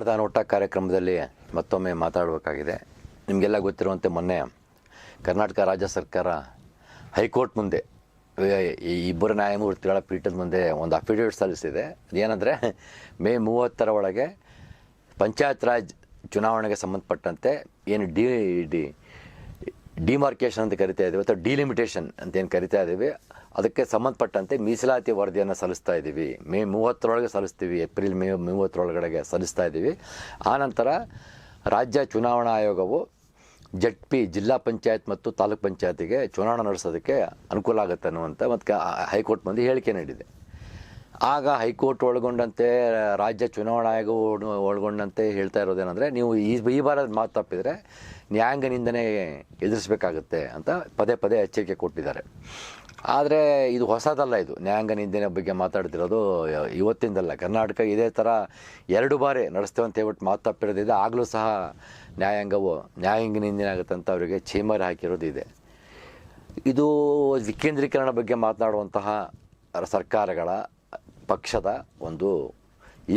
ಸೌಹಾರ್ದ ನೋಟ ಕಾರ್ಯಕ್ರಮದಲ್ಲಿ ಮತ್ತೊಮ್ಮೆ ಮಾತಾಡಬೇಕಾಗಿದೆ. ನಿಮಗೆಲ್ಲ ಗೊತ್ತಿರುವಂತೆ ಮೊನ್ನೆ ಕರ್ನಾಟಕ ರಾಜ್ಯ ಸರ್ಕಾರ ಹೈಕೋರ್ಟ್ ಮುಂದೆ, ಈ ಇಬ್ಬರು ನ್ಯಾಯಮೂರ್ತಿಗಳ ಪೀಠದ ಮುಂದೆ ಒಂದು ಅಫಿಡವಿಟ್ ಸಲ್ಲಿಸಿದೆ. ಅದೇನೆಂದರೆ, ಮೇ ಮೂವತ್ತರ ಒಳಗೆ ಪಂಚಾಯತ್ ರಾಜ್ ಚುನಾವಣೆಗೆ ಸಂಬಂಧಪಟ್ಟಂತೆ ಏನು ಡಿ ಡಿ ಡಿಮಾರ್ಕೇಶನ್ ಅಂತ ಕರಿತಾ ಇದ್ದೀವಿ ಅಥವಾ ಡಿಲಿಮಿಟೇಷನ್ ಅಂತ ಏನು ಕರಿತಾ ಇದ್ದೀವಿ ಅದಕ್ಕೆ ಸಂಬಂಧಪಟ್ಟಂತೆ ಮೀಸಲಾತಿ ವರದಿಯನ್ನು ಸಲ್ಲಿಸ್ತಾ ಇದ್ದೀವಿ. ಮೇ ಮೂವತ್ತರೊಳಗೆ ಸಲ್ಲಿಸ್ತೀವಿ, ಏಪ್ರಿಲ್ ಮೇ ಮೂವತ್ತರೊಳಗಡೆಗೆ ಸಲ್ಲಿಸ್ತಾ ಇದ್ದೀವಿ. ಆನಂತರ ರಾಜ್ಯ ಚುನಾವಣಾ ಆಯೋಗವು ಜಡ್ ಪಿ ಜಿಲ್ಲಾ ಪಂಚಾಯತ್ ಮತ್ತು ತಾಲೂಕ್ ಪಂಚಾಯತಿಗೆ ಚುನಾವಣೆ ನಡೆಸೋದಕ್ಕೆ ಅನುಕೂಲ ಆಗುತ್ತೆ ಅನ್ನುವಂಥ ಮತ್ತು ಹೈಕೋರ್ಟ್ ಮಂದಿ ಹೇಳಿಕೆ ನೀಡಿದೆ. ಆಗ ಹೈಕೋರ್ಟ್ ಒಳಗೊಂಡಂತೆ, ರಾಜ್ಯ ಚುನಾವಣಾ ಆಯೋಗ ಒಳ- ಒಳಗೊಂಡಂತೆ ಹೇಳ್ತಾ ಇರೋದೇನೆಂದರೆ, ನೀವು ಈ ಈ ಬಾರ ಮಾತು ತಪ್ಪಿದರೆ ನ್ಯಾಯಾಂಗ ನಿಂದನೆ ಎದುರಿಸಬೇಕಾಗುತ್ತೆ ಅಂತ ಪದೇ ಪದೇ ಎಚ್ಚರಿಕೆ ಕೊಟ್ಟಿದ್ದಾರೆ. ಆದರೆ ಇದು ಹೊಸದಲ್ಲ ಇದು. ನ್ಯಾಯಾಂಗ ನಿಂದನೆ ಬಗ್ಗೆ ಮಾತಾಡ್ತಿರೋದು ಇವತ್ತಿಂದಲ್ಲ. ಕರ್ನಾಟಕ ಇದೇ ಥರ ಎರಡು ಬಾರಿ ನಡೆಸ್ತೇವೆ ಅಂತ ಹೇಳ್ಬಿಟ್ಟು ಮಾತು ತಪ್ಪಿರೋದಿದೆ. ಆಗಲೂ ಸಹ ನ್ಯಾಯಾಂಗವು ನ್ಯಾಯಾಂಗ ನಿಂದನೆ ಆಗುತ್ತೆ ಅಂತ ಅವರಿಗೆ ಚೇಮರ್ ಹಾಕಿರೋದು ಇದೆ. ಇದು ವಿಕೇಂದ್ರೀಕರಣ ಬಗ್ಗೆ ಮಾತನಾಡುವಂತಹ ಸರ್ಕಾರಗಳ ಪಕ್ಷದ ಒಂದು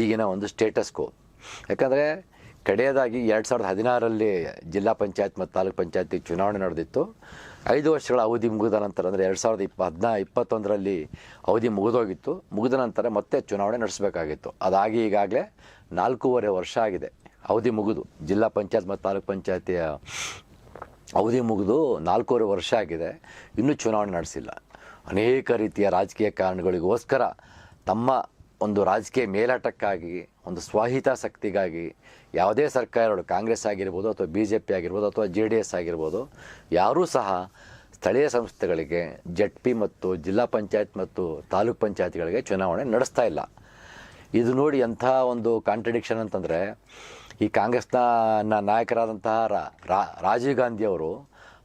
ಈಗಿನ ಒಂದು ಸ್ಟೇಟಸ್ಕೋ ಯಾಕಂದರೆ ಕಡೆಯದಾಗಿ ಎರಡು ಸಾವಿರದ ಹದಿನಾರರಲ್ಲಿ ಜಿಲ್ಲಾ ಪಂಚಾಯತ್ ಮತ್ತು ತಾಲೂಕು ಪಂಚಾಯತಿ ಚುನಾವಣೆ ನಡೆದಿತ್ತು. ಐದು ವರ್ಷಗಳ ಅವಧಿ ಮುಗಿದ ನಂತರ ಅಂದರೆ ಎರಡು ಸಾವಿರದ ಇಪ್ಪ ಹದಿನಾ ಇಪ್ಪತ್ತೊಂದರಲ್ಲಿ ಅವಧಿ ಮುಗಿದೋಗಿತ್ತು. ಮುಗಿದ ನಂತರ ಮತ್ತೆ ಚುನಾವಣೆ ನಡೆಸಬೇಕಾಗಿತ್ತು. ಅದಾಗಿ ಈಗಾಗಲೇ ನಾಲ್ಕೂವರೆ ವರ್ಷ ಆಗಿದೆ. ಅವಧಿ ಮುಗಿದು ಜಿಲ್ಲಾ ಪಂಚಾಯತ್ ಮತ್ತು ತಾಲೂಕು ಪಂಚಾಯತಿಯ ಅವಧಿ ಮುಗಿದು ನಾಲ್ಕೂವರೆ ವರ್ಷ ಆಗಿದೆ. ಇನ್ನೂ ಚುನಾವಣೆ ನಡೆಸಿಲ್ಲ. ಅನೇಕ ರೀತಿಯ ರಾಜಕೀಯ ಕಾರಣಗಳಿಗೋಸ್ಕರ ತಮ್ಮ ಒಂದು ರಾಜಕೀಯ ಮೇಲಾಟಕ್ಕಾಗಿ, ಒಂದು ಸ್ವಹಿತಾಸಕ್ತಿಗಾಗಿ ಯಾವುದೇ ಸರ್ಕಾರಗಳು, ಕಾಂಗ್ರೆಸ್ ಆಗಿರ್ಬೋದು ಅಥವಾ ಬಿ ಜೆ ಪಿ ಆಗಿರ್ಬೋದು ಅಥವಾ ಜೆ ಡಿ ಎಸ್ ಆಗಿರ್ಬೋದು, ಯಾರೂ ಸಹ ಸ್ಥಳೀಯ ಸಂಸ್ಥೆಗಳಿಗೆ ಜಡ್ ಪಿ ಮತ್ತು ಜಿಲ್ಲಾ ಪಂಚಾಯತ್ ಮತ್ತು ತಾಲೂಕ್ ಪಂಚಾಯತ್ಗಳಿಗೆ ಚುನಾವಣೆ ನಡೆಸ್ತಾ ಇಲ್ಲ. ಇದು ನೋಡಿ ಎಂಥ ಒಂದು ಕಾಂಟ್ರಡಿಕ್ಷನ್ ಅಂತಂದರೆ, ಈ ಕಾಂಗ್ರೆಸ್ನ ನಾಯಕರಾದಂತಹ ರಾಜೀವ್ ಗಾಂಧಿಯವರು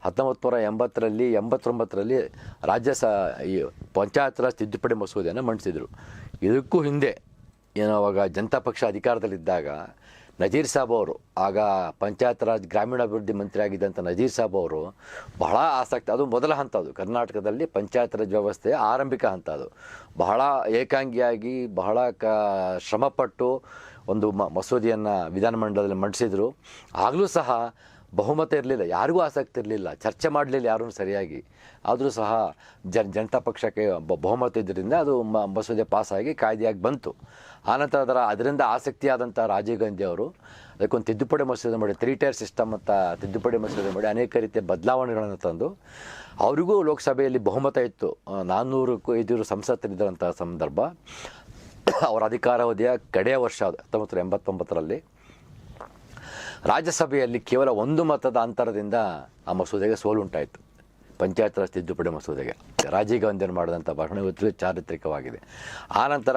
ಹತ್ತೊಂಬತ್ತು ನೂರ ಎಂಬತ್ತರಲ್ಲಿ, ಎಂಬತ್ತೊಂಬತ್ತರಲ್ಲಿ ರಾಜ್ಯ ಸ, ಈ ಪಂಚಾಯತ್ ರಾಜ್ ತಿದ್ದುಪಡಿ ಮಸೂದೆಯನ್ನು ಮಂಡಿಸಿದರು ಇದಕ್ಕೂ ಹಿಂದೆ ಏನು ಅವಾಗ ಜನತಾ ಪಕ್ಷ ಅಧಿಕಾರದಲ್ಲಿದ್ದಾಗ ನಜೀರ್ ಸಾಬ್ ಅವರು, ಆಗ ಪಂಚಾಯತ್ ರಾಜ್ ಗ್ರಾಮೀಣಾಭಿವೃದ್ಧಿ ಮಂತ್ರಿ ಆಗಿದ್ದಂಥ ನಜೀರ್ ಸಾಬ್ ಅವರು ಬಹಳ ಆಸಕ್ತಿ, ಅದು ಮೊದಲ ಹಂತ ಅದು ಕರ್ನಾಟಕದಲ್ಲಿ ಪಂಚಾಯತ್ ರಾಜ್ ವ್ಯವಸ್ಥೆಯ ಆರಂಭಿಕ ಹಂತ ಅದು ಬಹಳ ಏಕಾಂಗಿಯಾಗಿ, ಬಹಳ ಕ, ಶ್ರಮಪಟ್ಟು ಒಂದು ಮ, ಮಸೂದೆಯನ್ನು ವಿಧಾನಮಂಡಲದಲ್ಲಿ ಮಂಡಿಸಿದರು ಆಗಲೂ ಸಹ ಬಹುಮತ ಇರಲಿಲ್ಲ, ಯಾರಿಗೂ ಆಸಕ್ತಿ ಇರಲಿಲ್ಲ, ಚರ್ಚೆ ಮಾಡಲಿಲ್ಲ ಯಾರೂ ಸರಿಯಾಗಿ. ಆದರೂ ಸಹ ಜನ, ಜನತಾ ಪಕ್ಷಕ್ಕೆ ಬಹುಮತ ಇದ್ದರಿಂದ ಅದು ಮಸೂದೆ ಪಾಸಾಗಿ ಕಾಯ್ದೆಯಾಗಿ ಬಂತು. ಆನಂತರ ಅದರ, ಅದರಿಂದ ಆಸಕ್ತಿಯಾದಂಥ ರಾಜೀವ್ ಗಾಂಧಿ ಅವರು ಅದಕ್ಕೊಂದು ತಿದ್ದುಪಡಿ ಮಸೂದೆ ಮಾಡಿ ತ್ರೀ ಟೈರ್ ಸಿಸ್ಟಮ್ ಅಂತ ತಿದ್ದುಪಡಿ ಮಸೂದೆ ಮಾಡಿ ಅನೇಕ ರೀತಿಯ ಬದಲಾವಣೆಗಳನ್ನು ತಂದು, ಅವರಿಗೂ ಲೋಕಸಭೆಯಲ್ಲಿ ಬಹುಮತ ಇತ್ತು. ನಾನ್ನೂರಕ್ಕೂ ಐದುನೂರು ಸಂಸತ್ತರಿದ್ದಂಥ ಸಂದರ್ಭ, ಅವರ ಅಧಿಕಾರಾವಧಿಯ ಕಡೆಯ ವರ್ಷ ಅದು ಹತ್ತೊಂಬತ್ತು ಎಂಬತ್ತೊಂಬತ್ತರಲ್ಲಿ. ರಾಜ್ಯಸಭೆಯಲ್ಲಿ ಕೇವಲ ಒಂದು ಮತದ ಅಂತರದಿಂದ ಆ ಮಸೂದೆಗೆ ಸೋಲುಂಟಾಯಿತು ಪಂಚಾಯತ್ ರಾಜ್ ತಿದ್ದುಪಡಿ ಮಸೂದೆಗೆ. ರಾಜೀವ್ ಗಾಂಧಿಯವರು ಮಾಡಿದಂಥ ಭಾಷಣ ಇವತ್ತು ಚಾರಿತ್ರಿಕವಾಗಿದೆ. ನಂತರ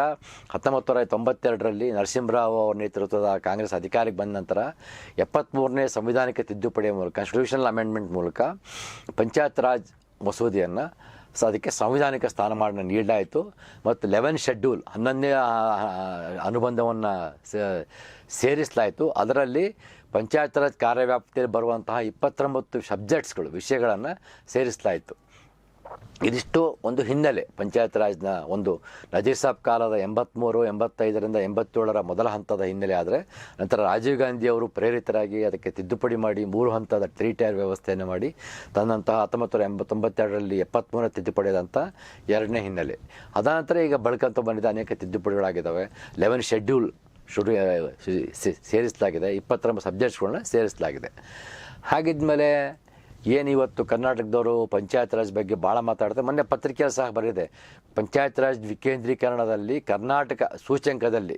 ಹತ್ತೊಂಬತ್ತು ನೂರ ತೊಂಬತ್ತೆರಡರಲ್ಲಿ ನರಸಿಂಹರಾವ್ ಅವರ ನೇತೃತ್ವದ ಕಾಂಗ್ರೆಸ್ ಅಧಿಕಾರಕ್ಕೆ ಬಂದ ನಂತರ ಎಪ್ಪತ್ತ್ಮೂರನೇ ಸಂವಿಧಾನಿಕ ತಿದ್ದುಪಡಿಯ ಮೂಲಕ ಕಾನ್ಸ್ಟಿಟ್ಯೂಷನಲ್ ಅಮೆಂಡ್ಮೆಂಟ್ ಮೂಲಕ ಪಂಚಾಯತ್ ರಾಜ್ ಮಸೂದೆಯನ್ನು ಸೊ ಅದಕ್ಕೆ ಸಾಂವಿಧಾನಿಕ ಸ್ಥಾನಮಾನ ನೀಡಲಾಯಿತು. ಮತ್ತು ಲೆವೆನ್ ಶೆಡ್ಯೂಲ್ ಹನ್ನೊಂದನೇ ಅನುಬಂಧವನ್ನು ಸೇರಿಸಲಾಯಿತು. ಅದರಲ್ಲಿ ಪಂಚಾಯತ್ ರಾಜ್ ಕಾರ್ಯವ್ಯಾಪ್ತಿಯಲ್ಲಿ ಬರುವಂತಹ ಇಪ್ಪತ್ತೊಂಬತ್ತು ಸಬ್ಜೆಕ್ಟ್ಸ್ಗಳು, ವಿಷಯಗಳನ್ನು ಸೇರಿಸಲಾಯಿತು. ಇದಿಷ್ಟು ಒಂದು ಹಿನ್ನೆಲೆ ಪಂಚಾಯತ್ ರಾಜ್ನ ಒಂದು ನಜೀರ್ ಸಾಬ್ ಕಾಲದ ಎಂಬತ್ತ್ಮೂರು ಎಂಬತ್ತೈದರಿಂದ ಎಂಬತ್ತೇಳರ ಮೊದಲ ಹಂತದ ಹಿನ್ನೆಲೆ ಆದರೆ, ನಂತರ ರಾಜೀವ್ ಗಾಂಧಿ ಅವರು ಪ್ರೇರಿತರಾಗಿ ಅದಕ್ಕೆ ತಿದ್ದುಪಡಿ ಮಾಡಿ ಮೂರು ಹಂತದ ತ್ರೀ ಟೈರ್ ವ್ಯವಸ್ಥೆಯನ್ನು ಮಾಡಿ ತಂದಂತಹ ಹತ್ತೊಂಬತ್ತು ನೂರ ಎಂಬತ್ತೊಂಬತ್ತೆರಡರಲ್ಲಿ ಎಪ್ಪತ್ತ್ಮೂರ ತಿದ್ದುಪಡಿಯಾದಂಥ ಎರಡನೇ ಹಿನ್ನೆಲೆ. ಅದಾನಂತರ ಈಗ ಬಳಕಂತ ಬಂದಿದ್ದ ಅನೇಕ ತಿದ್ದುಪಡಿಗಳಾಗಿದ್ದಾವೆ. ಲೆವೆನ್ ಶೆಡ್ಯೂಲ್ ಶುರು ಸೇರಿಸಲಾಗಿದೆ. ಇಪ್ಪತ್ತೊಂಬತ್ತು ಸಬ್ಜೆಕ್ಟ್ಸ್ಗಳನ್ನ ಸೇರಿಸಲಾಗಿದೆ. ಹಾಗಿದ್ಮೇಲೆ ಏನು ಇವತ್ತು ಕರ್ನಾಟಕದವರು ಪಂಚಾಯತ್ ರಾಜ್ ಬಗ್ಗೆ ಭಾಳ ಮಾತಾಡ್ತಾರೆ. ಮೊನ್ನೆ ಪತ್ರಿಕೆ ಸಹ ಬರೆದಿದೆ. ಪಂಚಾಯತ್ ರಾಜ್ ವಿಕೇಂದ್ರೀಕರಣದಲ್ಲಿ ಕರ್ನಾಟಕ ಸೂಚ್ಯಂಕದಲ್ಲಿ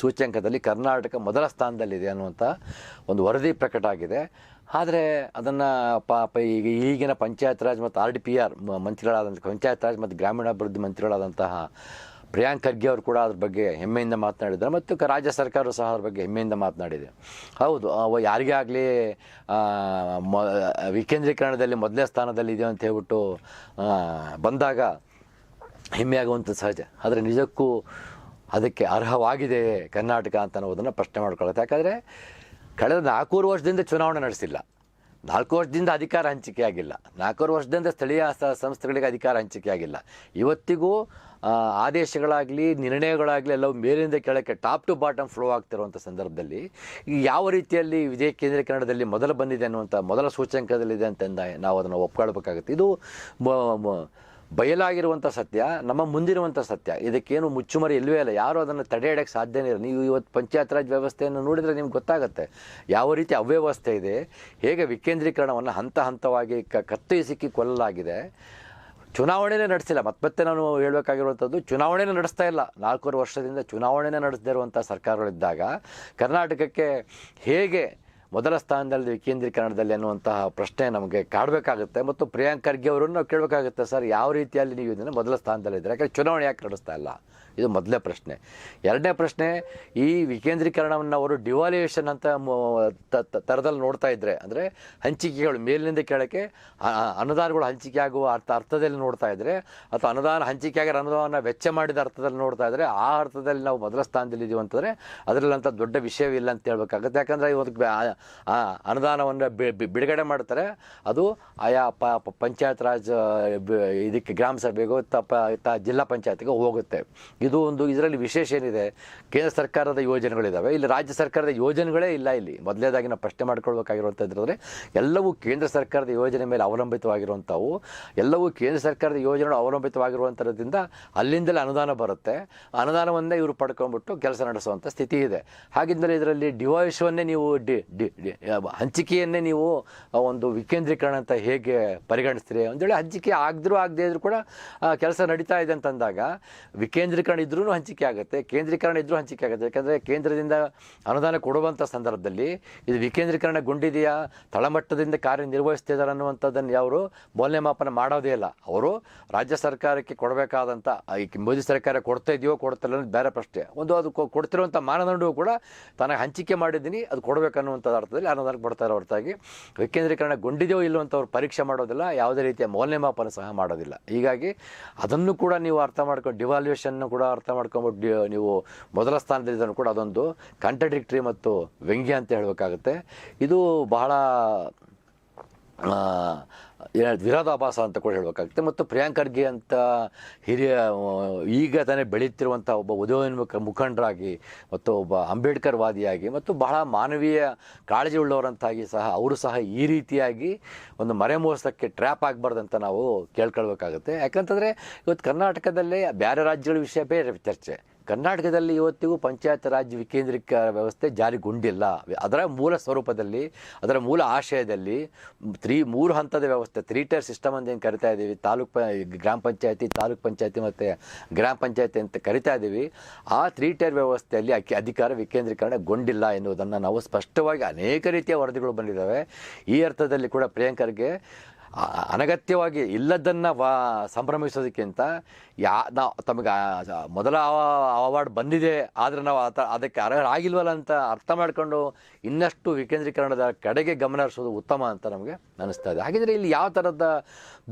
ಸೂಚ್ಯಂಕದಲ್ಲಿ ಕರ್ನಾಟಕ ಮೊದಲ ಸ್ಥಾನದಲ್ಲಿದೆ ಅನ್ನುವಂಥ ಒಂದು ವರದಿ ಪ್ರಕಟ ಆಗಿದೆ. ಆದರೆ ಅದನ್ನು ಪಾಪ ಈಗ ಈಗಿನ ಪಂಚಾಯತ್ ರಾಜ್ ಮತ್ತು ಆರ್ ಡಿ ಪಿ ಆರ್ ಮಂತ್ರಿಗಳಾದಂಥ, ಪಂಚಾಯತ್ ರಾಜ್ ಮತ್ತು ಗ್ರಾಮೀಣಾಭಿವೃದ್ಧಿ ಮಂತ್ರಿಗಳಾದಂತಹ ಪ್ರಿಯಾಂಕ್ ಖರ್ಗೆ ಅವರು ಕೂಡ ಅದ್ರ ಬಗ್ಗೆ ಹೆಮ್ಮೆಯಿಂದ ಮಾತನಾಡಿದ್ದಾರೆ ಮತ್ತು ರಾಜ್ಯ ಸರ್ಕಾರ ಸಹ ಅದ್ರ ಬಗ್ಗೆ ಹೆಮ್ಮೆಯಿಂದ ಮಾತನಾಡಿದೆ. ಹೌದು ಯಾರಿಗೇ ಆಗಲಿ ವಿಕೇಂದ್ರೀಕರಣದಲ್ಲಿ ಮೊದಲನೇ ಸ್ಥಾನದಲ್ಲಿ ಇದೆ ಅಂತ ಹೇಳ್ಬಿಟ್ಟು ಬಂದಾಗ ಹೆಮ್ಮೆಯಾಗುವಂಥದ್ದು ಸಹಜ. ಆದರೆ ನಿಜಕ್ಕೂ ಅದಕ್ಕೆ ಅರ್ಹವಾಗಿದೆ ಕರ್ನಾಟಕ ಅಂತ ಅನ್ನೋದನ್ನು ಪ್ರಶ್ನೆ ಮಾಡ್ಕೊಳ್ಳುತ್ತೆ. ಯಾಕಂದರೆ ಕಳೆದ ನಾಲ್ಕೂರು ವರ್ಷದಿಂದ ಚುನಾವಣೆ ನಡೆಸಿಲ್ಲ. ನಾಲ್ಕು ವರ್ಷದಿಂದ ಅಧಿಕಾರ ಹಂಚಿಕೆ ಆಗಿಲ್ಲ ನಾಲ್ಕೂರು ವರ್ಷದಿಂದ ಸ್ಥಳೀಯ ಸಂಸ್ಥೆಗಳಿಗೆ ಅಧಿಕಾರ ಹಂಚಿಕೆ ಆಗಿಲ್ಲ ಇವತ್ತಿಗೂ ಆದೇಶಗಳಾಗಲಿ, ನಿರ್ಣಯಗಳಾಗಲಿ ಎಲ್ಲವೂ ಮೇಲಿಂದ ಕೆಳಕ್ಕೆ ಟಾಪ್ ಟು ಬಾಟಮ್ ಫ್ಲೋ ಆಗ್ತಿರುವಂಥ ಸಂದರ್ಭದಲ್ಲಿ ಯಾವ ರೀತಿಯಲ್ಲಿ ವಿಜಯ ಕೇಂದ್ರೀಕರಣದಲ್ಲಿ ಮೊದಲು ಬಂದಿದೆ ಅನ್ನುವಂಥ ಮೊದಲ ಸೂಚ್ಯಂಕದಲ್ಲಿದೆ ಅಂತಂದ ನಾವು ಅದನ್ನು ಒಪ್ಕೊಳ್ಬೇಕಾಗುತ್ತೆ. ಇದು ಬಯಲಾಗಿರುವಂಥ ಸತ್ಯ, ನಮ್ಮ ಮುಂದಿರುವಂಥ ಸತ್ಯ. ಇದಕ್ಕೇನು ಮುಚ್ಚುಮರಿ ಇಲ್ಲವೇ ಇಲ್ಲ. ಯಾರೂ ಅದನ್ನು ತಡೆ ಸಾಧ್ಯನೇ ಇಲ್ಲ. ನೀವು ಇವತ್ತು ಪಂಚಾಯತ್ ರಾಜ್ ವ್ಯವಸ್ಥೆಯನ್ನು ನೋಡಿದರೆ ನಿಮ್ಗೆ ಗೊತ್ತಾಗುತ್ತೆ. ಯಾವ ರೀತಿ ಅವ್ಯವಸ್ಥೆ ಇದೆ, ಹೇಗೆ ವಿಕೇಂದ್ರೀಕರಣವನ್ನು ಹಂತ ಹಂತವಾಗಿ ಕ ಕತ್ತು ಕೊಲ್ಲಲಾಗಿದೆ ಚುನಾವಣೆನೇ ನಡೆಸಿಲ್ಲ. ಮತ್ತೆ ಮತ್ತೆ ನಾನು ಹೇಳಬೇಕಾಗಿರುವಂಥದ್ದು, ಚುನಾವಣೆನೇ ನಡೆಸ್ತಾ ಇಲ್ಲ. ನಾಲ್ಕೂವರೆ ವರ್ಷದಿಂದ ಚುನಾವಣೆನೇ ನಡೆಸದೇ ಇರುವಂಥ ಸರ್ಕಾರಗಳಿದ್ದಾಗ, ಕರ್ನಾಟಕಕ್ಕೆ ಹೇಗೆ ಮೊದಲ ಸ್ಥಾನದಲ್ಲಿ ವಿಕೇಂದ್ರೀಕರಣದಲ್ಲಿ ಅನ್ನುವಂತಹ ಪ್ರಶ್ನೆ ನಮಗೆ ಕಾಡಬೇಕಾಗುತ್ತೆ. ಮತ್ತು ಪ್ರಿಯಾಂಕ್ ಖರ್ಗೆ ಅವರನ್ನು ನಾವು ಕೇಳಬೇಕಾಗುತ್ತೆ, ಸರ್, ಯಾವ ರೀತಿಯಲ್ಲಿ ನೀವು ಇದನ್ನು ಮೊದಲ ಸ್ಥಾನದಲ್ಲಿದ್ದೀರಾ? ಯಾಕಂದರೆ ಚುನಾವಣೆ ಯಾಕೆ ನಡೆಸ್ತಾ ಇಲ್ಲ? ಇದು ಮೊದಲನೇ ಪ್ರಶ್ನೆ. ಎರಡನೇ ಪ್ರಶ್ನೆ, ಈ ವಿಕೇಂದ್ರೀಕರಣವನ್ನು ಅವರು ಡಿವಾಲ್ಯೂಯೇಷನ್ ಅಂತ ಥರದಲ್ಲಿ ನೋಡ್ತಾ ಇದ್ದರೆ ಅಂದರೆ ಹಂಚಿಕೆಗಳು ಮೇಲಿನಿಂದ ಕೆಳಕ್ಕೆ ಅನುದಾನಗಳು ಹಂಚಿಕೆ ಆಗುವ ಅರ್ಥ, ಅರ್ಥದಲ್ಲಿ ನೋಡ್ತಾ ಇದ್ದರೆ ಅಥವಾ ಅನುದಾನ ಹಂಚಿಕೆ ಆಗಿರೋ ಅನುದಾನ ವೆಚ್ಚ ಮಾಡಿದ ಅರ್ಥದಲ್ಲಿ ನೋಡ್ತಾ ಇದ್ದರೆ ಆ ಅರ್ಥದಲ್ಲಿ ನಾವು ಮೊದಲ ಸ್ಥಾನದಲ್ಲಿದ್ದೀವಿ ಅಂತಂದರೆ ಅದರಲ್ಲಂಥ ದೊಡ್ಡ ವಿಷಯವಿಲ್ಲ ಅಂತ ಹೇಳ್ಬೇಕಾಗುತ್ತೆ. ಯಾಕಂದರೆ ಇವತ್ತು ಅನುದಾನವನ್ನು ಬಿಡುಗಡೆ ಮಾಡ್ತಾರೆ. ಅದು ಆಯಾ ಪ ಪಂಚಾಯತ್ ರಾಜ್ ಇದಕ್ಕೆ ಗ್ರಾಮ ಸಭೆಗೋ ತ, ಜಿಲ್ಲಾ ಪಂಚಾಯತ್ಗೆ ಹೋಗುತ್ತೆ. ಇದು ಒಂದು ಇದರಲ್ಲಿ ವಿಶೇಷ ಏನಿದೆ, ಕೇಂದ್ರ ಸರ್ಕಾರದ ಯೋಜನೆಗಳಿದ್ದಾವೆ ಇಲ್ಲಿ ರಾಜ್ಯ ಸರ್ಕಾರದ ಯೋಜನೆಗಳೇ ಇಲ್ಲ ಇಲ್ಲಿ. ಮೊದಲೇದಾಗಿ ನಾವು ಪ್ರಶ್ನೆ ಮಾಡ್ಕೊಳ್ಬೇಕಾಗಿರುವಂಥದ್ದರೆ ಎಲ್ಲವೂ ಕೇಂದ್ರ ಸರ್ಕಾರದ ಯೋಜನೆ ಮೇಲೆ ಅವಲಂಬಿತವಾಗಿರುವಂಥವು, ಎಲ್ಲವೂ ಕೇಂದ್ರ ಸರ್ಕಾರದ ಯೋಜನೆಗಳು ಅವಲಂಬಿತವಾಗಿರುವಂಥದ್ದರಿಂದ ಅಲ್ಲಿಂದಲೇ ಅನುದಾನ ಬರುತ್ತೆ. ಅನುದಾನವನ್ನೇ ಇವರು ಪಡ್ಕೊಂಡ್ಬಿಟ್ಟು ಕೆಲಸ ನಡೆಸುವಂಥ ಸ್ಥಿತಿ ಇದೆ. ಹಾಗಿದ್ದರೆ ಇದರಲ್ಲಿ ಡಿವೈಸ್ವನ್ನೇ ನೀವು ಡಿ ಡಿ, ಡಿ- ಹಂಚಿಕೆಯನ್ನೇ ನೀವು ಒಂದು ವಿಕೇಂದ್ರೀಕರಣ ಅಂತ ಹೇಗೆ ಪರಿಗಣಿಸ್ತೀರಿ? ಒಂದೇಳಿ ಹಂಚಿಕೆ ಆಗದ್ರೂ ಆಗದೇ ಇದ್ರೂ ಕೂಡ ಕೆಲಸ ನಡೀತಾ ಇದೆ ಅಂತಂದಾಗ, ವಿಕೇಂದ್ರೀಕರಣ ಇದ್ರೂ ಹಂಚಿಕೆ ಆಗುತ್ತೆ, ಕೇಂದ್ರೀಕರಣ ಇದ್ರೂ ಹಂಚಿಕೆ ಆಗುತ್ತೆ. ಯಾಕಂದರೆ ಕೇಂದ್ರದಿಂದ ಅನುದಾನ ಕೊಡುವಂಥ ಸಂದರ್ಭದಲ್ಲಿ ಇದು ವಿಕೇಂದ್ರೀಕರಣ ಗುಂಡಿದೆಯಾ, ತಳಮಟ್ಟದಿಂದ ಕಾರ್ಯನಿರ್ವಹಿಸ್ತಿದ್ದಾರೆ ಅನ್ನುವಂಥದ್ದನ್ನು ಅವರು ಮೌಲ್ಯಮಾಪನ ಮಾಡೋದೇ ಇಲ್ಲ. ಅವರು ರಾಜ್ಯ ಸರ್ಕಾರಕ್ಕೆ ಕೊಡಬೇಕಾದಂಥ ಈ ಮೋದಿ ಸರ್ಕಾರ ಕೊಡ್ತಾ ಇದೆಯೋ ಕೊಡ್ತಿಲ್ಲ ಅನ್ನೋದು ಬೇರೆ ಪ್ರಶ್ನೆ. ಒಂದು ಅದು ಕೊಡ್ತಿರುವಂಥ ಮಾನದಂಡವು ಕೂಡ ತನಗೆ ಹಂಚಿಕೆ ಮಾಡಿದ್ದೀನಿ, ಅದು ಕೊಡಬೇಕನ್ನುವಂಥದ್ದು ಅರ್ಥದಲ್ಲಿ ಅನುದಾನ ಕೊಡ್ತಾರೆ ಹೊರತಾಗಿ ವಿಕೇಂದ್ರೀಕರಣಗೊಂಡಿದೆಯೋ ಇಲ್ಲೋ ಅಂತ ಅವ್ರು ಪರೀಕ್ಷೆ ಮಾಡೋದಿಲ್ಲ, ಯಾವುದೇ ರೀತಿಯ ಮೌಲ್ಯಮಾಪನ ಸಹ ಮಾಡೋದಿಲ್ಲ. ಹೀಗಾಗಿ ಅದನ್ನು ಕೂಡ ನೀವು ಅರ್ಥ ಮಾಡ್ಕೊಂಡು ಡಿವಾಲ್ಯೂಷನ್ನು ಕೂಡ ಅರ್ಥ ಮಾಡ್ಕೊಂಬಿಟ್ಟು ನೀವು ಮೊದಲ ಸ್ಥಾನದಲ್ಲಿದ್ದನ್ನು ಕೂಡ ಅದೊಂದು ಕಾಂಟ್ರಡಿಕ್ಟ್ರಿ ಮತ್ತು ವ್ಯಂಗ್ಯ ಅಂತ ಹೇಳಬೇಕಾಗುತ್ತೆ. ಇದು ಬಹಳ ವಿರೋಧಾಭಾಸ ಅಂತ ಕೂಡ ಹೇಳಬೇಕಾಗುತ್ತೆ. ಮತ್ತು ಪ್ರಿಯಾಂಕ್ ಖರ್ಗೆ ಅಂತ ಹಿರಿಯ ಈಗ ತಾನೇ ಬೆಳೀತಿರುವಂಥ ಒಬ್ಬ ಉದಯೋನ್ಮುಖ ಮುಖಂಡರಾಗಿ ಮತ್ತು ಒಬ್ಬ ಅಂಬೇಡ್ಕರ್ ವಾದಿಯಾಗಿ ಮತ್ತು ಬಹಳ ಮಾನವೀಯ ಕಾಳಜಿ ಉಳ್ಳವರಂತಾಗಿ ಸಹ ಅವರು ಸಹ ಈ ರೀತಿಯಾಗಿ ಒಂದು ಮರೆಮೋಸಕ್ಕೆ ಟ್ರ್ಯಾಪ್ ಆಗಬಾರ್ದಂತ ನಾವು ಕೇಳ್ಕೊಳ್ಬೇಕಾಗುತ್ತೆ. ಯಾಕಂತಂದರೆ ಇವತ್ತು ಕರ್ನಾಟಕದಲ್ಲೇ ಬೇರೆ ರಾಜ್ಯಗಳ ವಿಷಯ ಬೇರೆ ಚರ್ಚೆ. ಕರ್ನಾಟಕದಲ್ಲಿ ಇವತ್ತಿಗೂ ಪಂಚಾಯತ್ ರಾಜ್ ವಿಕೇಂದ್ರೀಕ ವ್ಯವಸ್ಥೆ ಜಾರಿಗೊಂಡಿಲ್ಲ. ಅದರ ಮೂಲ ಸ್ವರೂಪದಲ್ಲಿ, ಅದರ ಮೂಲ ಆಶಯದಲ್ಲಿ ತ್ರೀ ಮೂರು ಹಂತದ ವ್ಯವಸ್ಥೆ ತ್ರೀ ಟೈರ್ ಸಿಸ್ಟಮ್ ಅಂತ ಏನು ಕರಿತಾ ಇದ್ದೀವಿ ತಾಲೂಕ್ ಗ್ರಾಮ ಪಂಚಾಯತಿ, ತಾಲೂಕು ಪಂಚಾಯತಿ ಮತ್ತು ಗ್ರಾಮ ಪಂಚಾಯತಿ ಅಂತ ಕರಿತಾ ಇದ್ದೀವಿ ಆ ತ್ರೀ ಟೈರ್ ವ್ಯವಸ್ಥೆಯಲ್ಲಿ ಅಕ್ಕಿ ಅಧಿಕಾರ ವಿಕೇಂದ್ರೀಕರಣಗೊಂಡಿಲ್ಲ ಎನ್ನುವುದನ್ನು ನಾವು ಸ್ಪಷ್ಟವಾಗಿ ಅನೇಕ ರೀತಿಯ ವರದಿಗಳು ಬಂದಿದ್ದಾವೆ. ಈ ಅರ್ಥದಲ್ಲಿ ಕೂಡ ಪ್ರಿಯಾಂಕರ್ಗೆ ಅನಗತ್ಯವಾಗಿ ಇಲ್ಲದನ್ನು ವಾ ಸಂಭ್ರಮಿಸೋದಕ್ಕಿಂತ ಯಾ, ನಾವು ತಮಗೆ ಮೊದಲ ಅವಾರ್ಡ್ ಬಂದಿದೆ, ಆದರೆ ನಾವು ಆತ, ಅದಕ್ಕೆ ಅರ್ಹರಾಗಿಲ್ವಲ್ಲ ಅಂತ ಅರ್ಥ ಮಾಡ್ಕೊಂಡು ಇನ್ನಷ್ಟು ವಿಕೇಂದ್ರೀಕರಣದ ಕಡೆಗೆ ಗಮನ ಹರಿಸೋದು ಉತ್ತಮ ಅಂತ ನಮಗೆ ಅನಿಸ್ತಾ ಇದೆ. ಹಾಗಿದ್ರೆ ಇಲ್ಲಿ ಯಾವ ಥರದ